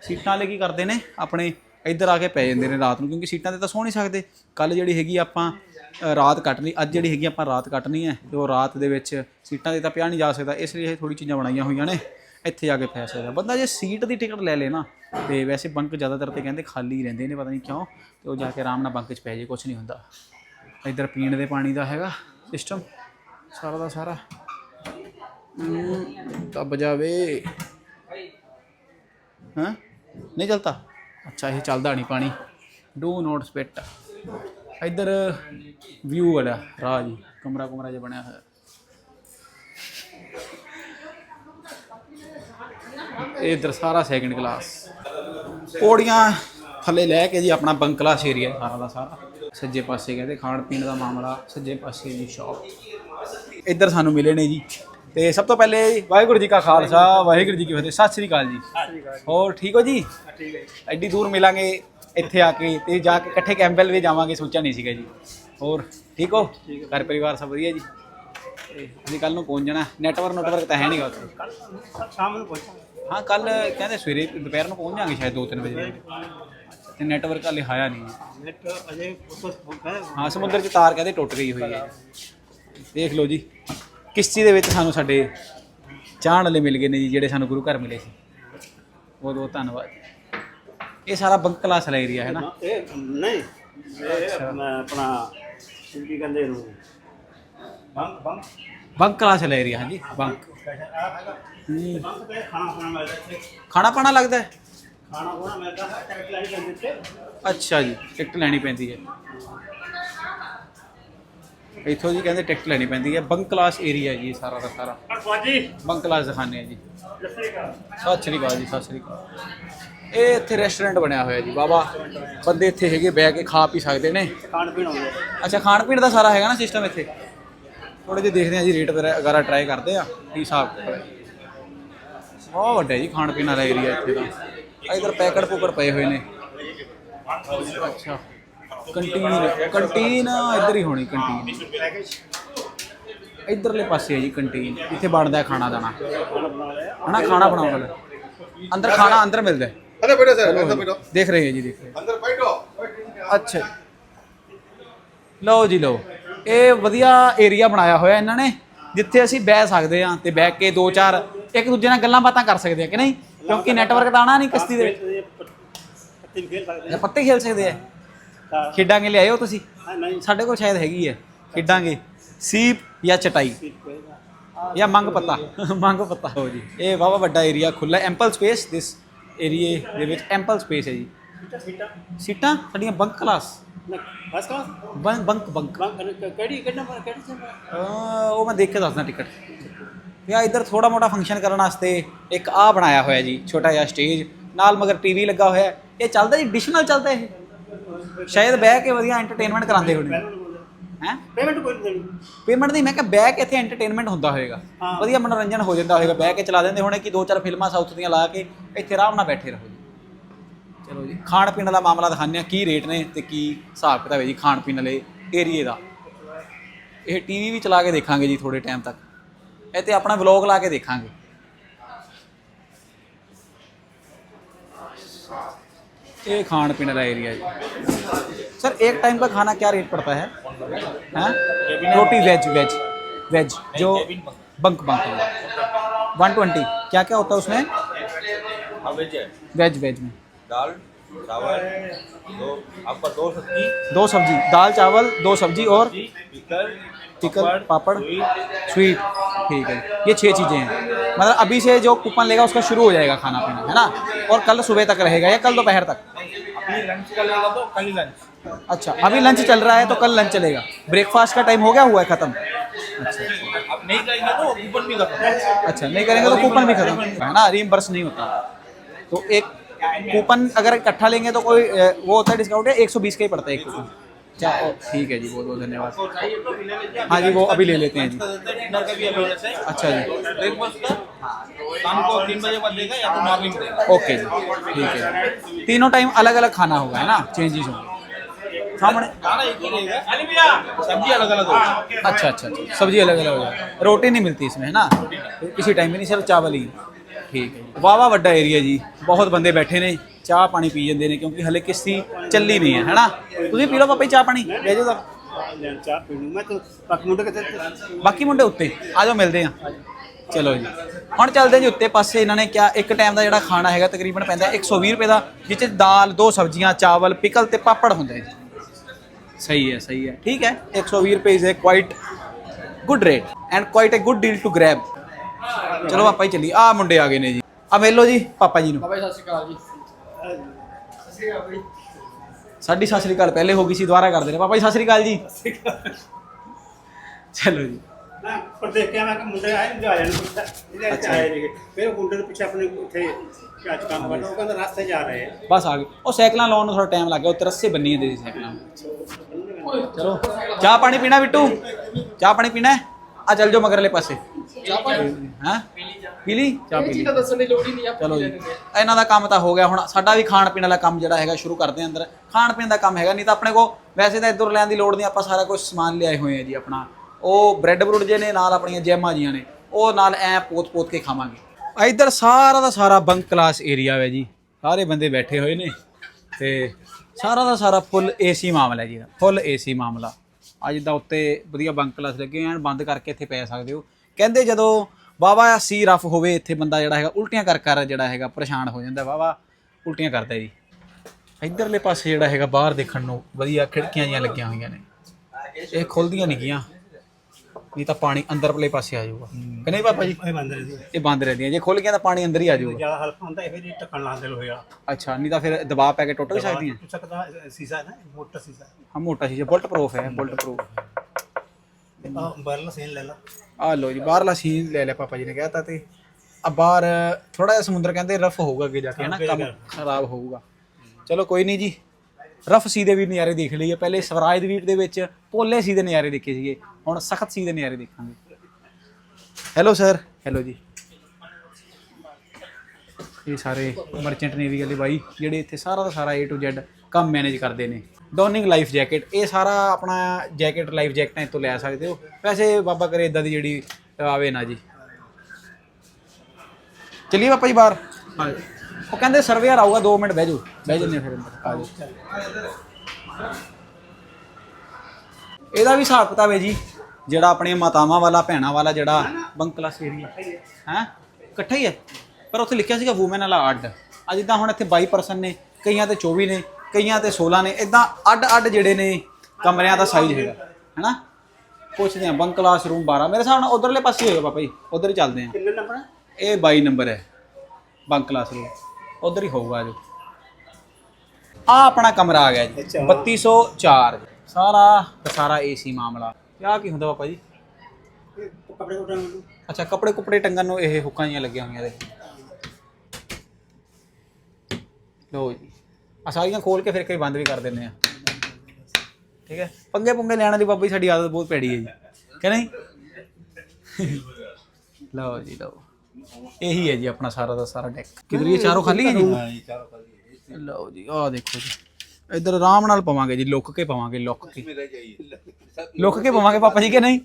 ਸੀਟਾਂ ਵਾਲੇ ਕੀ ਕਰਦੇ ਨੇ? ਆਪਣੇ ਇੱਧਰ ਆ ਕੇ ਪੈ ਜਾਂਦੇ ਨੇ ਰਾਤ ਨੂੰ ਕਿਉਂਕਿ ਸੀਟਾਂ ਤੇ ਤਾਂ ਸੌ ਨਹੀਂ ਸਕਦੇ। ਕੱਲ ਜਿਹੜੀ ਹੈਗੀ ਆਪਾਂ ਅ, ਰਾਤ ਕੱਟਣੀ ਅੱਜ ਜਿਹੜੀ ਹੈਗੀ ਆਪਾਂ ਰਾਤ ਕੱਟਣੀ ਹੈ ਤੇ ਉਹ ਰਾਤ ਦੇ ਵਿੱਚ ਸੀਟਾਂ ਤੇ ਤਾਂ ਪਿਆ ਨਹੀਂ ਜਾ ਸਕਦਾ। ਇਸ ਲਈ ਇਹ ਥੋੜੀ ਚੀਜ਼ਾਂ ਬਣਾਈਆਂ ਹੋਈਆਂ ਨੇ। ਇੱਥੇ ਜਾ ਕੇ ਪੈ ਸਕਦਾ। ਬੰਦਾ ਜੇ ਸੀਟ ਦੀ ਟਿਕਟ ਲੈ ਲੇ ਨਾ ਤੇ ਵੈਸੇ ਬੰਕ ਜ਼ਿਆਦਾਤਰ ਤੇ ਕਹਿੰਦੇ ਖਾਲੀ ਰਹਿੰਦੇ ਨੇ ਪਤਾ ਨਹੀਂ ਕਿਉਂ ਤੇ ਉਹ ਜਾ ਕੇ ਆਰਾਮ ਨਾਲ ਬੰਕ 'ਚ ਪੈ ਜੇ ਕੁਝ ਨਹੀਂ ਹੁੰਦਾ। ਇੱਧਰ ਪੀਣ ਦੇ ਪਾਣੀ ਦਾ ਹੈਗਾ ਸਿਸਟਮ ਸਾਰਾ ਦਾ ਸਾਰਾ। ਹਮ, ਦੱਬ ਜਾਵੇ। ਹਾਂ? ਨਹੀਂ ਚਲਤਾ ਅੱਛਾ ਇਹ ਚੱਲਦਾ ਨਹੀਂ ਪਾਣੀ। ਡੂ ਨੋਟ ਸਪਿਟ ਇੱਧਰ ਵਿਊ ਵਾਲਾ ਰਾਜ ਕਮਰਾ ਕਮਰਾ ਜਿਹਾ ਬਣਿਆ ਹੋਇਆ। ਇਹ ਇੱਧਰ ਸਾਰਾ ਸੈਕਿੰਡ ਕਲਾਸ ਪੌੜੀਆਂ ਥੱਲੇ ਲੈ ਕੇ ਜੀ ਆਪਣਾ ਬੰਕ ਕਲਾਸ ਏਰੀਆ ਸਾਰਾ ਦਾ ਸਾਰਾ। ਸੱਜੇ ਪਾਸੇ ਕਹਿੰਦੇ ਖਾਣ ਪੀਣ ਦਾ ਮਾਮਲਾ ਸੱਜੇ ਪਾਸੇ ਦੀ ਸ਼ਾਪ ਇੱਧਰ ਸਾਨੂੰ ਮਿਲੇ ਨੇ ਜੀ। ਤੇ ਸਭ ਤੋਂ ਪਹਿਲੇ ਵਾਹਿਗੁਰੂ ਜੀ ਕਾ ਖਾਲਸਾ ਵਾਹਿਗੁਰੂ ਜੀ ਕੀ ਫਤਿਹ। ਸਤਿ ਸ੍ਰੀ ਅਕਾਲ ਜੀ। ਹੋਰ ਠੀਕ ਹੋ ਜੀ? ਠੀਕ ਹੈ ਐਡੀ ਦੂਰ ਮਿਲਾਂਗੇ ਇੱਥੇ ਆ ਕੇ ਤੇ ਜਾ ਕੇ ਇਕੱਠੇ ਕੈਂਪਲ ਵੀ ਜਾਵਾਂਗੇ ਸੋਚਿਆ ਨਹੀਂ ਸੀਗਾ ਜੀ। ਹੋਰ ਠੀਕ ਹੋ? ਘਰ ਪਰਿਵਾਰ ਸਭ ਵਧੀਆ ਜੀ? ਅਸੀਂ ਕੱਲ ਨੂੰ ਪਹੁੰਚ ਜਾਣਾ। ਨੈਟਵਰਕ ਨੈਟਵਰਕ ਤਾਂ ਹੈ ਨਹੀਂਗਾ ਉੱਥੇ। ਸ਼ਾਮ ਨੂੰ ਪਹੁੰਚਾਂਗੇ ਹਾਂ ਕੱਲ ਕਹਿੰਦੇ ਸਵੇਰੇ ਦੁਪਹਿਰ ਨੂੰ ਪਹੁੰਚ ਜਾਵਾਂਗੇ ਸ਼ਾਇਦ 2-3 ਵਜੇ। ਤੇ ਨੈਟਵਰਕ ਹਲੇ ਹਾਇਆ ਨਹੀਂ। ਨੈਟ ਅਜੇ ਹਾਂ ਸਮੁੰਦਰ 'ਚ ਤਾਰ ਕਹਿੰਦੇ ਟੁੱਟ ਗਈ ਹੋਈ ਹੈ। ਦੇਖ ਲਓ ਜੀ ਕਿਸ਼ਤੀ ਦੇ ਵਿੱਚ ਸਾਨੂੰ ਸਾਡੇ ਚਾਹਣ ਵਾਲੇ ਮਿਲ ਗਏ ਨੇ ਜੀ ਜਿਹੜੇ ਸਾਨੂੰ ਗੁਰੂ ਘਰ ਮਿਲੇ ਸੀ। ਬਹੁਤ ਬਹੁਤ ਧੰਨਵਾਦ। ਇਹ ਸਾਰਾ ਬੰਕ ਕਲਾਸ ਲੈ ਏਰੀਆ ਹੈ ਨਾ? ਆਪਣਾ ਬੰਕ ਕਲਾਸ ਲੈ ਸਲਾ ਏਰੀਆ ਹਾਂਜੀ ਬੰਕ ਖਾਣਾ ਖਾਣਾ ਪਾਣਾ ਲੱਗਦਾ ਹੈ? ਖਾਣਾ ਖਾਣਾ ਮਿਲਦਾ ਹੈ ਅੱਛਾ ਜੀ ਟਿਕਟ ਲੈਣੀ ਪੈਂਦੀ ਹੈ। ਇੱਥੋਂ ਜੀ ਕਹਿੰਦੇ ਟਿਕਟ ਲੈਣੀ ਪੈਂਦੀ ਹੈ। ਬੰਕ ਕਲਾਸ ਏਰੀਆ ਜੀ ਸਾਰਾ ਦਾ ਸਾਰਾ। ਜੀ ਬੰਕ ਕਲਾਸ ਦਿਖਾਣੇ ਆ ਜੀ। ਸਤਿ ਸ਼੍ਰੀ ਅਕਾਲ। ਜੀ ਸਤਿ ਸ਼੍ਰੀ ਅਕਾਲ। ਇਹ ਇੱਥੇ ਰੈਸਟੋਰੈਂਟ ਬਣਿਆ ਹੋਇਆ ਜੀ ਬਾਬਾ। ਬੰਦੇ ਇੱਥੇ ਹੈਗੇ ਬਹਿ ਕੇ ਖਾ ਪੀ ਸਕਦੇ ਨੇ। ਖਾਣ ਪੀਣ ਹੋ ਅੱਛਾ ਖਾਣ ਪੀਣ ਦਾ ਸਾਰਾ ਹੈਗਾ ਨਾ ਸਿਸਟਮ ਇੱਥੇ? ਥੋੜੇ ਜਿਹਾ ਦੇਖਦੇ ਆ ਜੀ ਰੇਟ ਵਗੈਰਾ ਟਰਾਈ ਕਰਦੇ ਆ ਕੀ ਹਿਸਾਬ ਹੈ। ਬਹੁਤ ਵੱਡਾ ਜੀ ਖਾਣ ਪੀਣ ਵਾਲਾ ਏਰੀਆ ਇੱਥੇ ਦਾ ਇਧਰ ਪੈਕਟ ਪੁਕੜ ਪਏ ਹੋਏ ਨੇ। ਅੱਛਾ। ਕੰਟੀਨ ਕੰਟੀਨ ਇੱਧਰ ਹੀ ਹੋਣੀ ਕੰਟੀਨ ਇੱਧਰਲੇ ਪਾਸੇ ਹੈ ਜੀ ਕੰਟੀਨ ਇੱਥੇ ਬਣਦਾ ਖਾਣਾ ਦਾਣਾ। ਹਨਾ ਖਾਣਾ ਬਣਾਉਣ ਵਾਲਾ ਅੰਦਰ ਖਾਣਾ ਅੰਦਰ ਮਿਲਦਾ ਹੈ। ਅੰਦਰ ਬੈਠੋ ਸਰ ਅੰਦਰ ਬੈਠੋ। ਦੇਖ ਰਹੇ ਹੈ ਜੀ ਦੇਖ ਅੰਦਰ ਬੈਠੋ। ਅੱਛਾ ਲਓ ਜੀ ਲਓ। ਇਹ ਵਧੀਆ ਏਰੀਆ ਬਣਾਇਆ ਹੋਇਆ ਇਹਨਾਂ ਨੇ ਜਿੱਥੇ ਅਸੀਂ ਬਹਿ ਸਕਦੇ ਆ ਤੇ ਬਹਿ ਕੇ ਦੋ ਚਾਰ ਇੱਕ ਦੂਜੇ ਨਾਲ ਗੱਲਾਂ ਬਾਤਾਂ ਕਰ ਸਕਦੇ ਆ ਕਿ ਨਹੀਂ? ਕਿਉਂਕਿ ਨੈਟਵਰਕ ਤਾਂ ਨਹੀਂ ਕਸ਼ਤੀ ਦੇ ਵਿੱਚ। ਪੱਤੇ ਪੱਤੇ ਖੇਲ ਸਕਦੇ ਆ ਖੇਡਾਂਗੇ ਲਿਆਇਓ ਤੁਸੀਂ? ਹਾਂ ਨਹੀਂ। ਸਾਡੇ ਕੋਲ ਸ਼ਾਇਦ ਹੈਗੀ ਹੈ। ਖੇਡਾਂਗੇ। ਸੀਪ ਜਾਂ ਚਟਾਈ? ਜਾਂ ਮੰਗ ਪੱਤਾ। ਮੰਗ ਪੱਤਾ। ਹੋ ਜੀ। ਇਹ ਵਾਵਾ ਵੱਡਾ ਏਰੀਆ ਖੁੱਲਾ ਐਂਪਲ ਸਪੇਸ ਦਿਸ ਏਰੀਏ ਦੇ ਵਿੱਚ ਐਂਪਲ ਸਪੇਸ ਹੈ ਜੀ। ਸੀਟਾਂ ਸਾਡੀਆਂ ਬੰਕ ਕਲਾਸ ਕਾ ਬੰਕ ਬੰਕ ਬੰਕ ਕਿਹੜੀ ਕਿਹੜਾ ਉਹ ਮੈਂ ਦੇਖ ਕੇ ਦੱਸਦਾ ਟਿਕਟ ਯਾ ਇੱਧਰ ਥੋੜਾ ਮੋਟਾ ਫੰਕਸ਼ਨ ਕਰਨ ਵਾਸਤੇ ਇੱਕ ਆ ਬਣਾਇਆ ਹੋਇਆ ਜੀ ਛੋਟਾ ਜਿਹਾ ਸਟੇਜ ਨਾਲ ਮਗਰ ਟੀਵੀ ਲੱਗਾ ਹੋਇਆ। ਇਹ ਚੱਲਦਾ ਜੀ ਡਿਸ਼ ਨਾਲ ਚੱਲਦਾ ਇਹ? ਸ਼ਾਇਦ ਬਹਿ ਕੇ ਵਧੀਆ ਐਂਟਰਟੇਨਮੈਂਟ ਕਰਾਉਂਦੇ ਹੋਣੇ। ਹੈ? ਪੇਮੈਂਟ ਕੋਈ ਨਹੀਂ ਦੇਣੀ। ਪੇਮੈਂਟ ਦੀ ਮੈਂ ਕਿਹਾ ਬਹਿ ਕੇ ਇੱਥੇ ਐਂਟਰਟੇਨਮੈਂਟ ਹੁੰਦਾ ਹੋਏਗਾ। ਹਾਂ। ਵਧੀਆ ਮਨੋਰੰਜਨ ਹੋ ਜਾਂਦਾ ਹੋਏਗਾ ਬਹਿ ਕੇ ਚਲਾ ਦਿੰਦੇ ਹੋਣੇ ਕਿ ਦੋ ਚਾਰ ਫਿਲਮਾਂ ਸਾਊਥ ਦੀਆਂ ਲਾ ਕੇ ਇੱਥੇ ਆਰਾਮ ਨਾਲ ਬੈਠੇ ਰਹੋ ਜੀ। ਚਲੋ ਜੀ ਖਾਣ ਪੀਣ ਦਾ ਮਾਮਲਾ ਦਿਖਾਉਂਦੇ ਆ ਕੀ ਰੇਟ ਨੇ ਤੇ ਕੀ ਹਿਸਾਬ ਕਿਤਾਬ ਹੈ ਜੀ ਖਾਣ ਪੀਣ ਵਾਲੇ ਏਰੀਏ ਦਾ। ਇਹ ਟੀਵੀ ਵੀ ਚਲਾ ਕੇ ਦੇਖਾਂਗੇ ਜੀ ਥੋੜੇ ਟਾਈਮ ਤੱਕ। ਇਹ ਤੇ ਆਪਣਾ ਵਲੌਗ ਲਾ ਕੇ ਦੇਖਾਂਗੇ। ये खान पीने का एरिया है सर एक टाइम का खाना क्या रेट पड़ता है? हैं? रोटी वेज वेज वेज जो बंक बंक वन ट्वेंटी क्या क्या होता है उसमें? वेज वेज वेज में। दाल चावल दो आपका दो सब्ज़ी। दो सब्ज़ी दाल चावल दो सब्ज़ी और पिकल पापड़ स्वीट ठीक है। ये छह चीज़ें हैं। मतलब अभी से जो कूपन लेगा उसका शुरू हो जाएगा खाना पीना है ना? और कल सुबह तक रहेगा या कल दोपहर तक? लंच तो कल लंच अच्छा अभी लंच चल रहा है तो कल लंच चलेगा। ब्रेकफास्ट का टाइम हो गया हुआ है ख़त्म। अच्छा। अब नहीं करेंगे तो कूपन भी खत्म। अच्छा नहीं करेंगे तो कूपन भी खत्म। है ना रीइंबर्स नहीं होता। तो एक कूपन अगर इकट्ठा लेंगे तो कोई वो होता है डिस्काउंट है एक सौ बीस का ही पड़ता है एक कूपन ठीक है जी बहुत बहुत धन्यवाद। तो तो हाँ। जी वो अभी ले लेते हैं जी। अच्छा जी। ब्रेकफास्ट का? शाम को तीन बजे बाद देगा या तो मॉर्निंग देगा? ओके जी ठीक है तीनों टाइम अलग अलग खाना होगा है ना? चेंजेस होंगे। सामने ही सब्ज़ी अलग अलग होगी। अच्छा अच्छा अच्छा। सब्ज़ी अलग अलग हो जाए रोटी नहीं मिलती इसमें है ना? किसी टाइम में नहीं सिर्फ़ चावल ही। ਠੀਕ। ਹੈ ਜੀ ਵਾਵਾ ਵੱਡਾ ਏਰੀਆ ਜੀ। ਬਹੁਤ ਬੰਦੇ ਬੈਠੇ ਨੇ, ਚਾਹ ਪਾਣੀ ਪੀ ਜਾਂਦੇ ਨੇ ਕਿਉਂਕਿ ਹਲੇ ਕਿਸ਼ਤੀ ਚੱਲੀ ਨਹੀਂ ਹੈ, ਹੈਨਾ? ਤੁਸੀਂ ਪੀ ਲਓ ਪਾਪਾ ਜੀ ਚਾਹ ਪਾਣੀ, ਲੈ ਜਾਓ ਤਾਂ। ਲੈਣ ਚਾਹ ਪੀਣੂ ਮੈਂ ਤਾਂ ਪੱਕ ਮੁੰਡੇ ਕਿਤੇ ਬਾਕੀ ਮੁੰਡੇ ਉੱਤੇ, ਆ ਜਾਓ ਮਿਲਦੇ ਆ ਚਲੋ ਜੀ। ਹੁਣ ਚੱਲਦੇ ਜੀ ਉੱਤੇ ਪਾਸੇ, ਇਹਨਾਂ ਨੇ ਕਿਹਾ ਇੱਕ ਟਾਈਮ ਦਾ ਜਿਹੜਾ ਖਾਣਾ ਹੈਗਾ ਤਕਰੀਬਨ ਪੈਂਦਾ 120 ਰੁਪਏ ਦਾ ਜਿਸ 'ਚ ਦਾਲ, ਦੋ ਸਬਜ਼ੀਆਂ, ਚਾਵਲ, ਪਿਕਲ ਤੇ ਪਾਪੜ ਹੁੰਦਾ ਜੀ ਸਹੀ ਹੈ ਸਹੀ ਹੈ। ਠੀਕ ਹੈ 120 ਰੁਪਏ is a quite good rate and quite a good deal to grab ਚਲੋ ਪਾਪਾ ਜੀ ਚੱਲੀ ਆ ਮੁੰਡੇ ਆ ਗਏ ਨੇ ਜੀ। ਆ ਮਿਲੋ ਜੀ ਪਾਪਾ ਜੀ ਨੂੰ। ਬਾਬਾ ਜੀ ਸਤਿ ਸ਼੍ਰੀ ਅਕਾਲ ਜੀ। ਸਾਡੀ ਸਤਿ ਸ੍ਰੀ ਅਕਾਲ ਪਹਿਲੇ ਹੋ ਗਈ ਸੀ ਦੁਬਾਰਾ ਕਰਦੇ ਨੇ। ਪਾਪਾ ਜੀ ਸਤਿ ਸ੍ਰੀ ਅਕਾਲ ਜੀ। ਚਲੋ ਜੀ। ਨਾ ਪਰ ਦੇਖ ਕੇ ਮੈਂ ਕਿ ਮੁੰਡੇ ਆਏ ਨੇ ਜਾ ਜਾਣ। ਇਹਦੇ ਵਿੱਚ ਆਏ ਨੇ ਫਿਰ ਉਹ ਮੁੰਡੇ ਦੇ ਪਿੱਛੇ ਆਪਣੇ ਉੱਥੇ ਅੱਜ ਕੰਮ ਕਰਦਾ। ਉਹ ਕਹਿੰਦਾ ਰਸਤੇ ਜਾ ਰਹੇ ਆ। ਬਸ ਆ ਗਏ। ਉਹ ਸਾਈਕਲਾਂ ਲਾਉਣ ਨੂੰ ਥੋੜਾ ਟਾਈਮ ਲੱਗ ਗਿਆ। ਉੱਤੇ ਰੱਸੇ ਬੰਨੀ ਸੀ ਸਾਈਕਲਾਂ ਚਲੋ। ਚਾਹ ਪਾਣੀ ਪੀਣਾ ਬਿੱਟੂ? ਚਾਹ ਪਾਣੀ ਪੀਣਾ ਹੈ? ਆ ਚੱਲ ਜਾਓ ਮਗਰਲੇ ਪਾਸੇ। ਹਾਂ? ਪੀ ਲਈ? ਚਾਹ ਇਹ ਪੀ ਚੀਜ਼ ਲਈ। ਤਾਂ ਦੱਸਣ ਦੀ ਲੋੜ ਹੀ ਨਹੀਂ ਆ ਚਲੋ ਜੀ। ਇਹਨਾਂ ਦਾ ਕੰਮ ਤਾਂ ਹੋ ਗਿਆ ਹੁਣ। ਸਾਡਾ ਵੀ ਖਾਣ ਪੀਣ ਵਾਲਾ ਕੰਮ ਜਿਹੜਾ ਹੈਗਾ ਸ਼ੁਰੂ ਕਰਦੇ ਹਾਂ ਅੰਦਰ। ਖਾਣ ਪੀਣ ਦਾ ਕੰਮ ਹੈਗਾ ਨਹੀਂ ਤਾਂ ਆਪਣੇ ਕੋ ਵੈਸੇ ਤਾਂ ਇੱਧਰ ਲੈਣ ਦੀ ਲੋੜ ਨਹੀਂ। ਆਪਾਂ ਸਾਰਾ ਕੁਝ ਸਮਾਨ ਲਿਆਏ ਹੋਏ ਆ ਜੀ ਆਪਣਾ। ਉਹ ਬ੍ਰੈਡ ਬਰੂਡ ਜੇ ਨੇ ਨਾਲ ਆਪਣੀਆਂ ਜੈਮਾਂ ਜੀਆਂ ਨੇ। ਉਹ ਨਾਲ ਐ ਪੋਤ ਪੋਤ ਕੇ ਖਾਵਾਂਗੇ। ਇੱਧਰ ਸਾਰਾ ਦਾ ਸਾਰਾ ਬੰਕ ਕਲਾਸ ਏਰੀਆ ਹੈ ਜੀ। ਸਾਰੇ ਬੰਦੇ ਬੈਠੇ ਹੋਏ ਨੇ। ਤੇ ਸਾਰਾ ਦਾ ਸਾਰਾ ਫੁੱਲ ਏਸੀ ਮਾਮਲਾ ਜੀ ਫੁੱਲ ਏਸੀ ਮਾਮਲਾ। ਅੱਜ ਦਾ ਉੱਤੇ ਵਧੀਆ ਬੰਕ ਕਲਾਸ ਲੱਗੇ ਐਨ ਬੰਦ ਕਰਕੇ ਇੱਥੇ ਪੈ ਸਕਦੇ ਹੋ। ਕਹਿੰਦੇ ਜਦੋਂ ਵਾਵਾ ਸੀ ਰਫ ਹੋਵੇ ਇੱਥੇ ਬੰਦਾ ਜਿਹੜਾ ਹੈਗਾ ਉਲਟੀਆਂ ਕਰ ਕਰ ਜਿਹੜਾ ਹੈਗਾ ਪਰੇਸ਼ਾਨ ਹੋ ਜਾਂਦਾ। ਵਾਵਾ ਉਲਟੀਆਂ ਕਰਦਾ ਜੀ। ਇਧਰਲੇ ਪਾਸੇ ਜਿਹੜਾ ਹੈਗਾ ਬਾਹਰ ਦੇਖਣ ਨੂੰ ਵਧੀਆ ਖਿੜਕੀਆਂ ਜੀਆਂ ਲੱਗੀਆਂ ਹੋਈਆਂ ਨੇ। ਇਹ ਖੁੱਲਦੀਆਂ ਨਹੀਂ ਗੀਆਂ ਨਹੀਂ ਤਾਂ ਪਾਣੀ ਅੰਦਰਲੇ ਪਾਸੇ ਆ ਜਾਊਗਾ। ਕਿ ਨਹੀਂ ਪਾਪਾ ਜੀ? ਇਹ ਬੰਦ ਰਹੇ ਸੀ ਇਹ ਬੰਦ ਰਹਿੰਦੀਆਂ ਜੇ ਖੁੱਲ ਗਿਆ ਤਾਂ ਪਾਣੀ ਅੰਦਰ ਹੀ ਆ ਜਾਊਗਾ। ਜ਼ਿਆਦਾ ਹਲਕਾ ਹੁੰਦਾ ਇਹ ਇਹ ਟੱਕਣ ਲਾਉਂਦੇ ਹੋਇਆ ਅੱਛਾ ਨਹੀਂ ਤਾਂ ਫਿਰ ਦਬਾਅ ਪੈ ਕੇ ਟੁੱਟ ਵੀ ਸਕਦੀਆਂ? ਟੁੱਟ ਸਕਦਾ ਸੀਸਾ ਨਾ ਮੋਟਾ ਸੀਸਾ। ਹਾਂ ਮੋਟਾ ਸੀ ਬੁਲਟ ਪ੍ਰੂਫ ਹੈ ਬੁਲਟ ਪ੍ਰੂਫ ਆ ਬਰਲ ਸੀਨ ਲੈ ਲਾ। ਆ ਲੋ ਜੀ ਬਾਹਰਲਾ ਸੀਨ ਲੈ ਲਿਆ ਪਾਪਾ ਜੀ ਨੇ ਕਹਿਤਾ ਤੇ। ਆ ਬਾਹਰ ਥੋੜਾ ਜਿਹਾ ਸਮੁੰਦਰ ਕਹਿੰਦੇ ਰਫ ਹੋਊਗਾ ਅੱਗੇ ਜਾ ਕੇ ਹਨਾ? ਕੰਮ ਖਰਾਬ ਹੋਊਗਾ। ਚਲੋ ਕੋਈ ਨਹੀਂ ਜੀ ਰਫ ਸੀ ਦੇ ਵੀ ਨਜ਼ਾਰੇ ਦੇਖ ਲਈਏ। ਪਹਿਲੇ ਸਵਰਾਜ ਦੀਪ ਦੇ ਵਿੱਚ ਪੋਲੇ ਸੀ ਦੇ ਨਜ਼ਾਰੇ ਦੇਖੇ ਸੀਗੇ ਹੁਣ ਸਖਤ ਸੀ ਦੇ ਨਜ਼ਾਰੇ ਦੇਖਾਂਗੇ। ਹੈਲੋ ਸਰ ਹੈਲੋ ਜੀ। ਇਹ ਸਾਰੇ ਮਰਚੈਂਟ ਨੇਵੀ ਵਾਲੇ ਬਾਈ ਜਿਹੜੇ ਇੱਥੇ ਸਾਰਾ ਦਾ ਸਾਰਾ A to Z ਕੰਮ ਮੈਨੇਜ ਕਰਦੇ ਨੇ। ਡੋਨਿੰਗ ਲਾਈਫ ਜੈਕਟ ਇਹ ਸਾਰਾ ਆਪਣਾ ਜੈਕਟ ਲਾਈਫ ਜੈਕਟਾਂ ਇੱਥੋਂ ਲੈ ਸਕਦੇ ਹੋ। ਵੈਸੇ ਬਾਬਾ ਕਰੇ ਇਦਾਂ ਦੀ ਜਿਹੜੀ ਆਵੇ ਨਾ ਜੀ। ਚਲਿਏ ਪਾਪਾ ਜੀ ਬਾਹਰ। ਹਾਂ ਉਹ ਕਹਿੰਦੇ ਸਰਵੇਅਰ ਆਊਗਾ 2 ਮਿੰਟ ਬਹਿ ਜਾਓ। ਬਹਿ ਜੰਨੇ ਫਿਰ ਅੰਦਰ। ਆ ਜਾਓ। ਇਹਦਾ ਵੀ ਹਿਸਾਬ ਕਿਤਾਬ ਹੈ ਜੀ ਜਿਹੜਾ ਆਪਣੀਆਂ ਮਾਤਾਵਾਂ ਵਾਲਾ ਭੈਣਾਂ ਵਾਲਾ ਜਿਹੜਾ ਬੰਕਲਾਸ ਏਰੀਆ ਹੈ। ਇਕੱਠਾ ਹੀ ਹੈ। ਪਰ ਉੱਥੇ ਲਿਖਿਆ ਸੀਗਾ ਔਮਨ ਵਾਲਾ ਅੱਡ ਅੱਜ ਜਿੱਦਾਂ ਹੁਣ ਇੱਥੇ 22 ਪਰਸਨ ਨੇ ਕਈਆਂ ਤੇ 24 ਨੇ। ਕਈਆਂ ਤੇ 16 ਨੇ ਇਦਾਂ ਅੱਡ ਅੱਡ ਜਿਹੜੇ ਨੇ ਕਮਰਿਆਂ ਦਾ ਸਾਈਜ਼ ਹੈਗਾ ਹੈਨਾ? ਪੁੱਛਦੇ ਆ ਬੰਕਲਾਸ ਰੂਮ 12 ਮੇਰੇ ਹਿਸਾਬ ਨਾਲ ਉਧਰਲੇ ਪਾਸੇ ਹੋਏਗਾ ਪਾਪਾ ਜੀ ਉਧਰ ਹੀ ਚੱਲਦੇ ਆ ਕਿੰਨੇ ਨੰਬਰ ਇਹ 22 ਨੰਬਰ ਹੈ ਬੰਕ ਕਲਾਸ ਰੂਮ ਉਧਰ ਹੀ ਹੋਊਗਾ ਜੋ। ਆ ਆਪਣਾ ਕਮਰਾ ਆ ਗਿਆ ਜੀ ਅੱਛਾ। 3204 ਜੀ ਸਾਰਾ ਦਾ ਸਾਰਾ ਏਸੀ ਮਾਮਲਾ। ਕਿਆ ਕੀ ਹੁੰਦਾ ਪਾਪਾ ਜੀ? ਇਹ ਕੱਪੜੇ ਕੁੱਟਣ ਨੂੰ ਅੱਛਾ ਕੱਪੜੇ ਕੁਪੜੇ ਟੰਗਣ ਨੂੰ ਇਹ ਹੁੱਕਾਂ ਜੀਆਂ ਲੱਗੀਆਂ ਹੋਈਆਂ ਦੇ ਲੋ ਜੀ। ਆ ਸਾਰੀਆਂ ਖੋਲ ਕੇ ਫਿਰ ਕਈ ਬੰਦ ਵੀ ਕਰ ਦਿੰਦੇ ਆ ਠੀਕ ਹੈ ਪੰਗੇ ਪੁੰਗੇ ਲੈਣ ਦੀ ਬਾਬਾ ਜੀ ਸਾਡੀ ਆਦਤ ਬਹੁਤ ਪੈੜੀ ਹੈ ਜੀ ਕਿ ਨਹੀਂ ਲਓ ਜੀ ਲਓ ਇਹੀ ਹੈ ਜੀ ਆਪਣਾ ਸਾਰਾ ਦਾ ਸਾਰਾ ਡੈਕ ਕਿਧਰ ਇਹ ਚਾਰੋਂ ਖਾਲੀ ਹੈ ਜੀ ਲਓ ਜੀ ਆਹ ਦੇਖੋ ਜੀ ਇੱਧਰ ਆਰਾਮ ਨਾਲ ਪਵਾਂਗੇ ਜੀ ਲੁੱਕ ਕੇ ਪਵਾਂਗੇ ਲੁੱਕ ਕੇ ਲੁੱਕ ਕੇ ਪਵਾਂਗੇ ਪਾਪਾ ਜੀ ਕਿ ਨਹੀਂ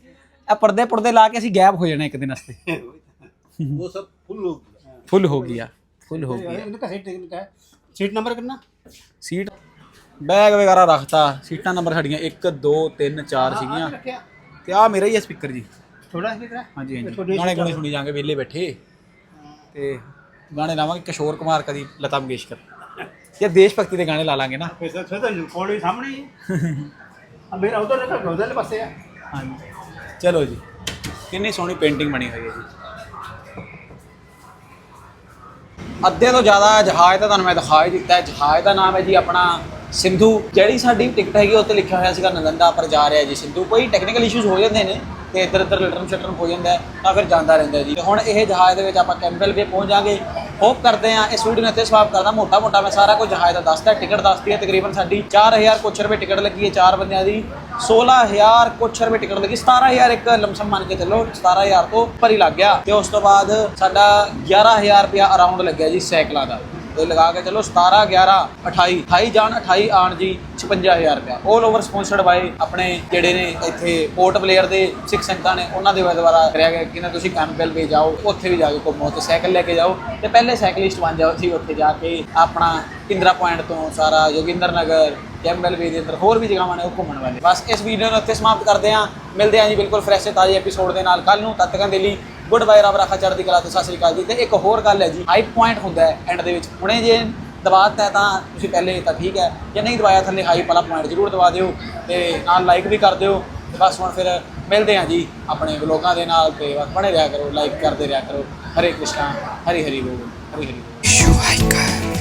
ਇਹ ਪਰਦੇ ਪੁਰਦੇ ਲਾ ਕੇ ਅਸੀਂ ਗਾਇਬ ਹੋ ਜਾਣਾ ਇੱਕ ਦਿਨ ਵਾਸਤੇ वो सब फुल हो गया ਫੁੱਲ ਹੋ ਗਿਆ ਫੁੱਲ ਹੋ ਗਿਆ इनका सीट कितना है सीट नंबर कितना ਸੀਟ ਬੈਗ ਵਗੈਰਾ ਰੱਖਤਾ ਸੀਟਾਂ ਨੰਬਰ ਸਾਡੀਆਂ 1 2 3 4 ਸੀਗੀਆਂ। ਤੇ ਆ ਮੇਰਾ ਹੀ ਹੈ ਸਪੀਕਰ ਜੀ। ਥੋੜਾ ਹੀ? ਮੇਰਾ ਹਾਂਜੀ। ਹਾਂਜੀ ਗਾਣੇ ਗਾਣੇ ਸੁਣੀ ਜਾਾਂਗੇ ਵਿਹਲੇ ਬੈਠੇ। ਤੇ ਗਾਣੇ ਲਾਵਾਂਗੇ ਕਿਸ਼ੋਰ ਕੁਮਾਰ ਕਦੀ ਲਤਾ ਮੰਗੇਸ਼ਕਰ। ਜਾਂ ਦੇਸ਼ ਭਗਤੀ ਦੇ ਗਾਣੇ ਲਾ ਲਾਂਗੇ ਨਾ। ਫਿਰ ਸਰ ਤਾਂ ਕੋਲ ਹੀ ਸਾਹਮਣੇ ਹੀ ਆ ਮੇਰਾ ਉਧਰ ਰੱਖਾ ਉਧਰਲੇ ਪਾਸੇ ਆ। ਹਾਂਜੀ। ਚਲੋ ਜੀ। ਕਿੰਨੀ ਸੋਹਣੀ ਪੇਂਟਿੰਗ ਬਣੀ ਹੋਈ ਹੈ ਜੀ। ਅੱਧੇ ਤੋਂ ਜ਼ਿਆਦਾ ਜਹਾਜ਼ ਦਾ ਤੁਹਾਨੂੰ ਮੈਂ ਦਿਖਾ ਹੀ ਦਿੱਤਾ ਹੈ। ਜਹਾਜ਼ ਦਾ ਨਾਮ ਹੈ ਜੀ ਆਪਣਾ ਸਿੰਧੂ। ਜਿਹੜੀ ਸਾਡੀ ਟਿਕਟ ਹੈਗੀ ਉੱਤੇ ਲਿਖਿਆ ਹੋਇਆ ਸੀਗਾ ਨਲੰਦਾ ਪਰ ਜਾ ਰਿਹਾ ਜੀ ਸਿੰਧੂ। ਕੋਈ ਟੈਕਨੀਕਲ ਇਸ਼ੂਜ਼ ਹੋ ਜਾਂਦੇ ਨੇ ਤੇ ਇੱਧਰ ਇੱਧਰ ਲਟਰਮ ਸ਼ਟਰਮ ਹੋ ਜਾਂਦਾ ਹੈ, ਤਾਂ ਫਿਰ ਜਾਂਦਾ ਰਹਿੰਦਾ ਜੀ। ਹੁਣ ਇਹ ਜਹਾਜ਼ ਦੇ ਵਿੱਚ ਆਪਾਂ ਕੈਂਪਬੈਲ ਵੀ ਪਹੁੰਚ ਜਾਾਂਗੇ ਹੋਪ ਕਰਦੇ ਆ, ਇਸ ਵੀਡੀਓ ਨੂੰ ਇੱਥੇ ਸਵਾਪ ਕਰਦਾ ਮੋਟਾ ਮੋਟਾ ਮੈਂ ਸਾਰਾ ਕੁਝ ਜਹਾਜ਼ ਦੱਸਦਾ ਟਿਕਟ ਦੱਸਦੀ ਹੈ ਤਕਰੀਬਨ ਸਾਡੀ। 4000 ਕੁਛ ਰੁਪਏ ਟਿਕਟ ਲੱਗੀ ਹੈ ਚਾਰ ਬੰਦਿਆਂ ਦੀ। 16000 ਕੁਛ ਰੁਪਏ ਟਿਕਟ ਲੱਗੀ 17000 ਇੱਕ ਲਮਸਮ ਮੰਨ ਕੇ ਚੱਲੋ 17000 ਤੋਂ ਉੱਪਰ ਹੀ ਲੱਗ ਗਿਆ। ਤੇ ਉਸ ਤੋਂ ਬਾਅਦ ਸਾਡਾ 11000 ਰੁਪਇਆ ਅਰਾਊਂਡ ਲੱਗਿਆ ਜੀ ਸਾਈਕਲਾਂ ਦਾ। ਤੇ ਲਗਾ ਕੇ ਚਲੋ 17 11 28 28 ਜਾਣ 28 ਆਣ ਜੀ 56000 ਰੁਪਇਆ। 올 ਓਵਰ ਸਪਾਂਸਰਡ ਬਾਈ ਆਪਣੇ ਜਿਹੜੇ ਨੇ ਇੱਥੇ ਪੋਰਟ ਪਲੇਅਰ ਦੇ ਸਿੱਖ ਸੰਗਤਾਂ ਨੇ, ਉਹਨਾਂ ਦੇ ਦੁਆਰਾ ਕਰਿਆ ਗਿਆ ਕਿ ਨਾ ਤੁਸੀਂ ਕੈਂਪਬੈਲ ਵੀ ਜਾਓ, ਉੱਥੇ ਵੀ ਜਾ ਕੇ ਘੁੰਮੋ ਤੇ ਸਾਈਕਲ ਲੈ ਕੇ ਜਾਓ ਤੇ ਪਹਿਲੇ ਸਾਈਕਲਿਸਟ ਬਣ ਜਾਓ ਜੀ ਉੱਥੇ ਜਾ ਕੇ ਆਪਣਾ ਇੰਦਰਾ ਪੁਆਇੰਟ ਤੋਂ ਸਾਰਾ ਜੋਗਿੰਦਰ ਨਗਰ ਕੈਂਪਬੈਲ ਵੀ ਦੇ ਅੰਦਰ, ਹੋਰ ਵੀ ਜਗ੍ਹਾਵਾਂ ਨੇ ਉਹ ਘੁੰਮਣ ਵਾਲੇ। ਬਸ ਇਸ ਵੀਡੀਓ ਨੂੰ ਇੱਥੇ ਸਮਾਪਤ ਕਰਦੇ ਹਾਂ। ਮਿਲਦੇ ਹਾਂ ਜੀ ਬਿਲਕੁਲ ਫਰੈਸ਼ ਤੇ ਤਾਜ਼ੇ ਐਪੀਸੋਡ ਦੇ ਨਾਲ ਕੱਲ ਨੂੰ, ਤਦ ਤੱਕ ਦੇ ਲਈ ਗੁੱਡ ਬਾਏ, ਰੱਬ ਰਾਖਾ ਚੜ੍ਹਦੀ ਕਲਾ ਤੇ, ਸਤਿ ਸ੍ਰੀ ਅਕਾਲ ਜੀ। ਤੇ ਇੱਕ ਹੋਰ ਗੱਲ ਹੈ ਜੀ ਹਾਈ ਪੁਆਇੰਟ ਹੁੰਦਾ ਹੈ ਐਂਡ ਦੇ ਵਿੱਚ। ਹੁਣੇ ਜੇ ਦਬਾਤਾ ਹੈ ਤਾਂ ਤੁਸੀਂ ਪਹਿਲੇ ਤਾਂ ਠੀਕ ਹੈ। ਜੇ ਨਹੀਂ ਦਬਾਇਆ ਥੱਲੇ ਹਾਈ ਵਾਲਾ ਪੁਆਇੰਟ ਜ਼ਰੂਰ ਦਬਾ ਦਿਓ ਤੇ ਨਾਲ ਲਾਈਕ ਵੀ ਕਰ ਦਿਓ। ਤੇ ਬਸ ਹੁਣ ਫਿਰ ਮਿਲਦੇ ਹਾਂ ਜੀ ਆਪਣੇ ਵਲੋਗਾਂ ਦੇ ਨਾਲ ਤੇ ਬਸ ਬਣੇ ਰਿਹਾ ਕਰੋ ਲਾਈਕ ਕਰਦੇ ਰਿਹਾ ਕਰੋ। ਹਰੇ ਕ੍ਰਿਸ਼ਨਾ, ਹਰੀ ਹਰੀ ਬੋਲ, ਹਰੀ ਹਰੀ ਬੋਲ। Shuhaika.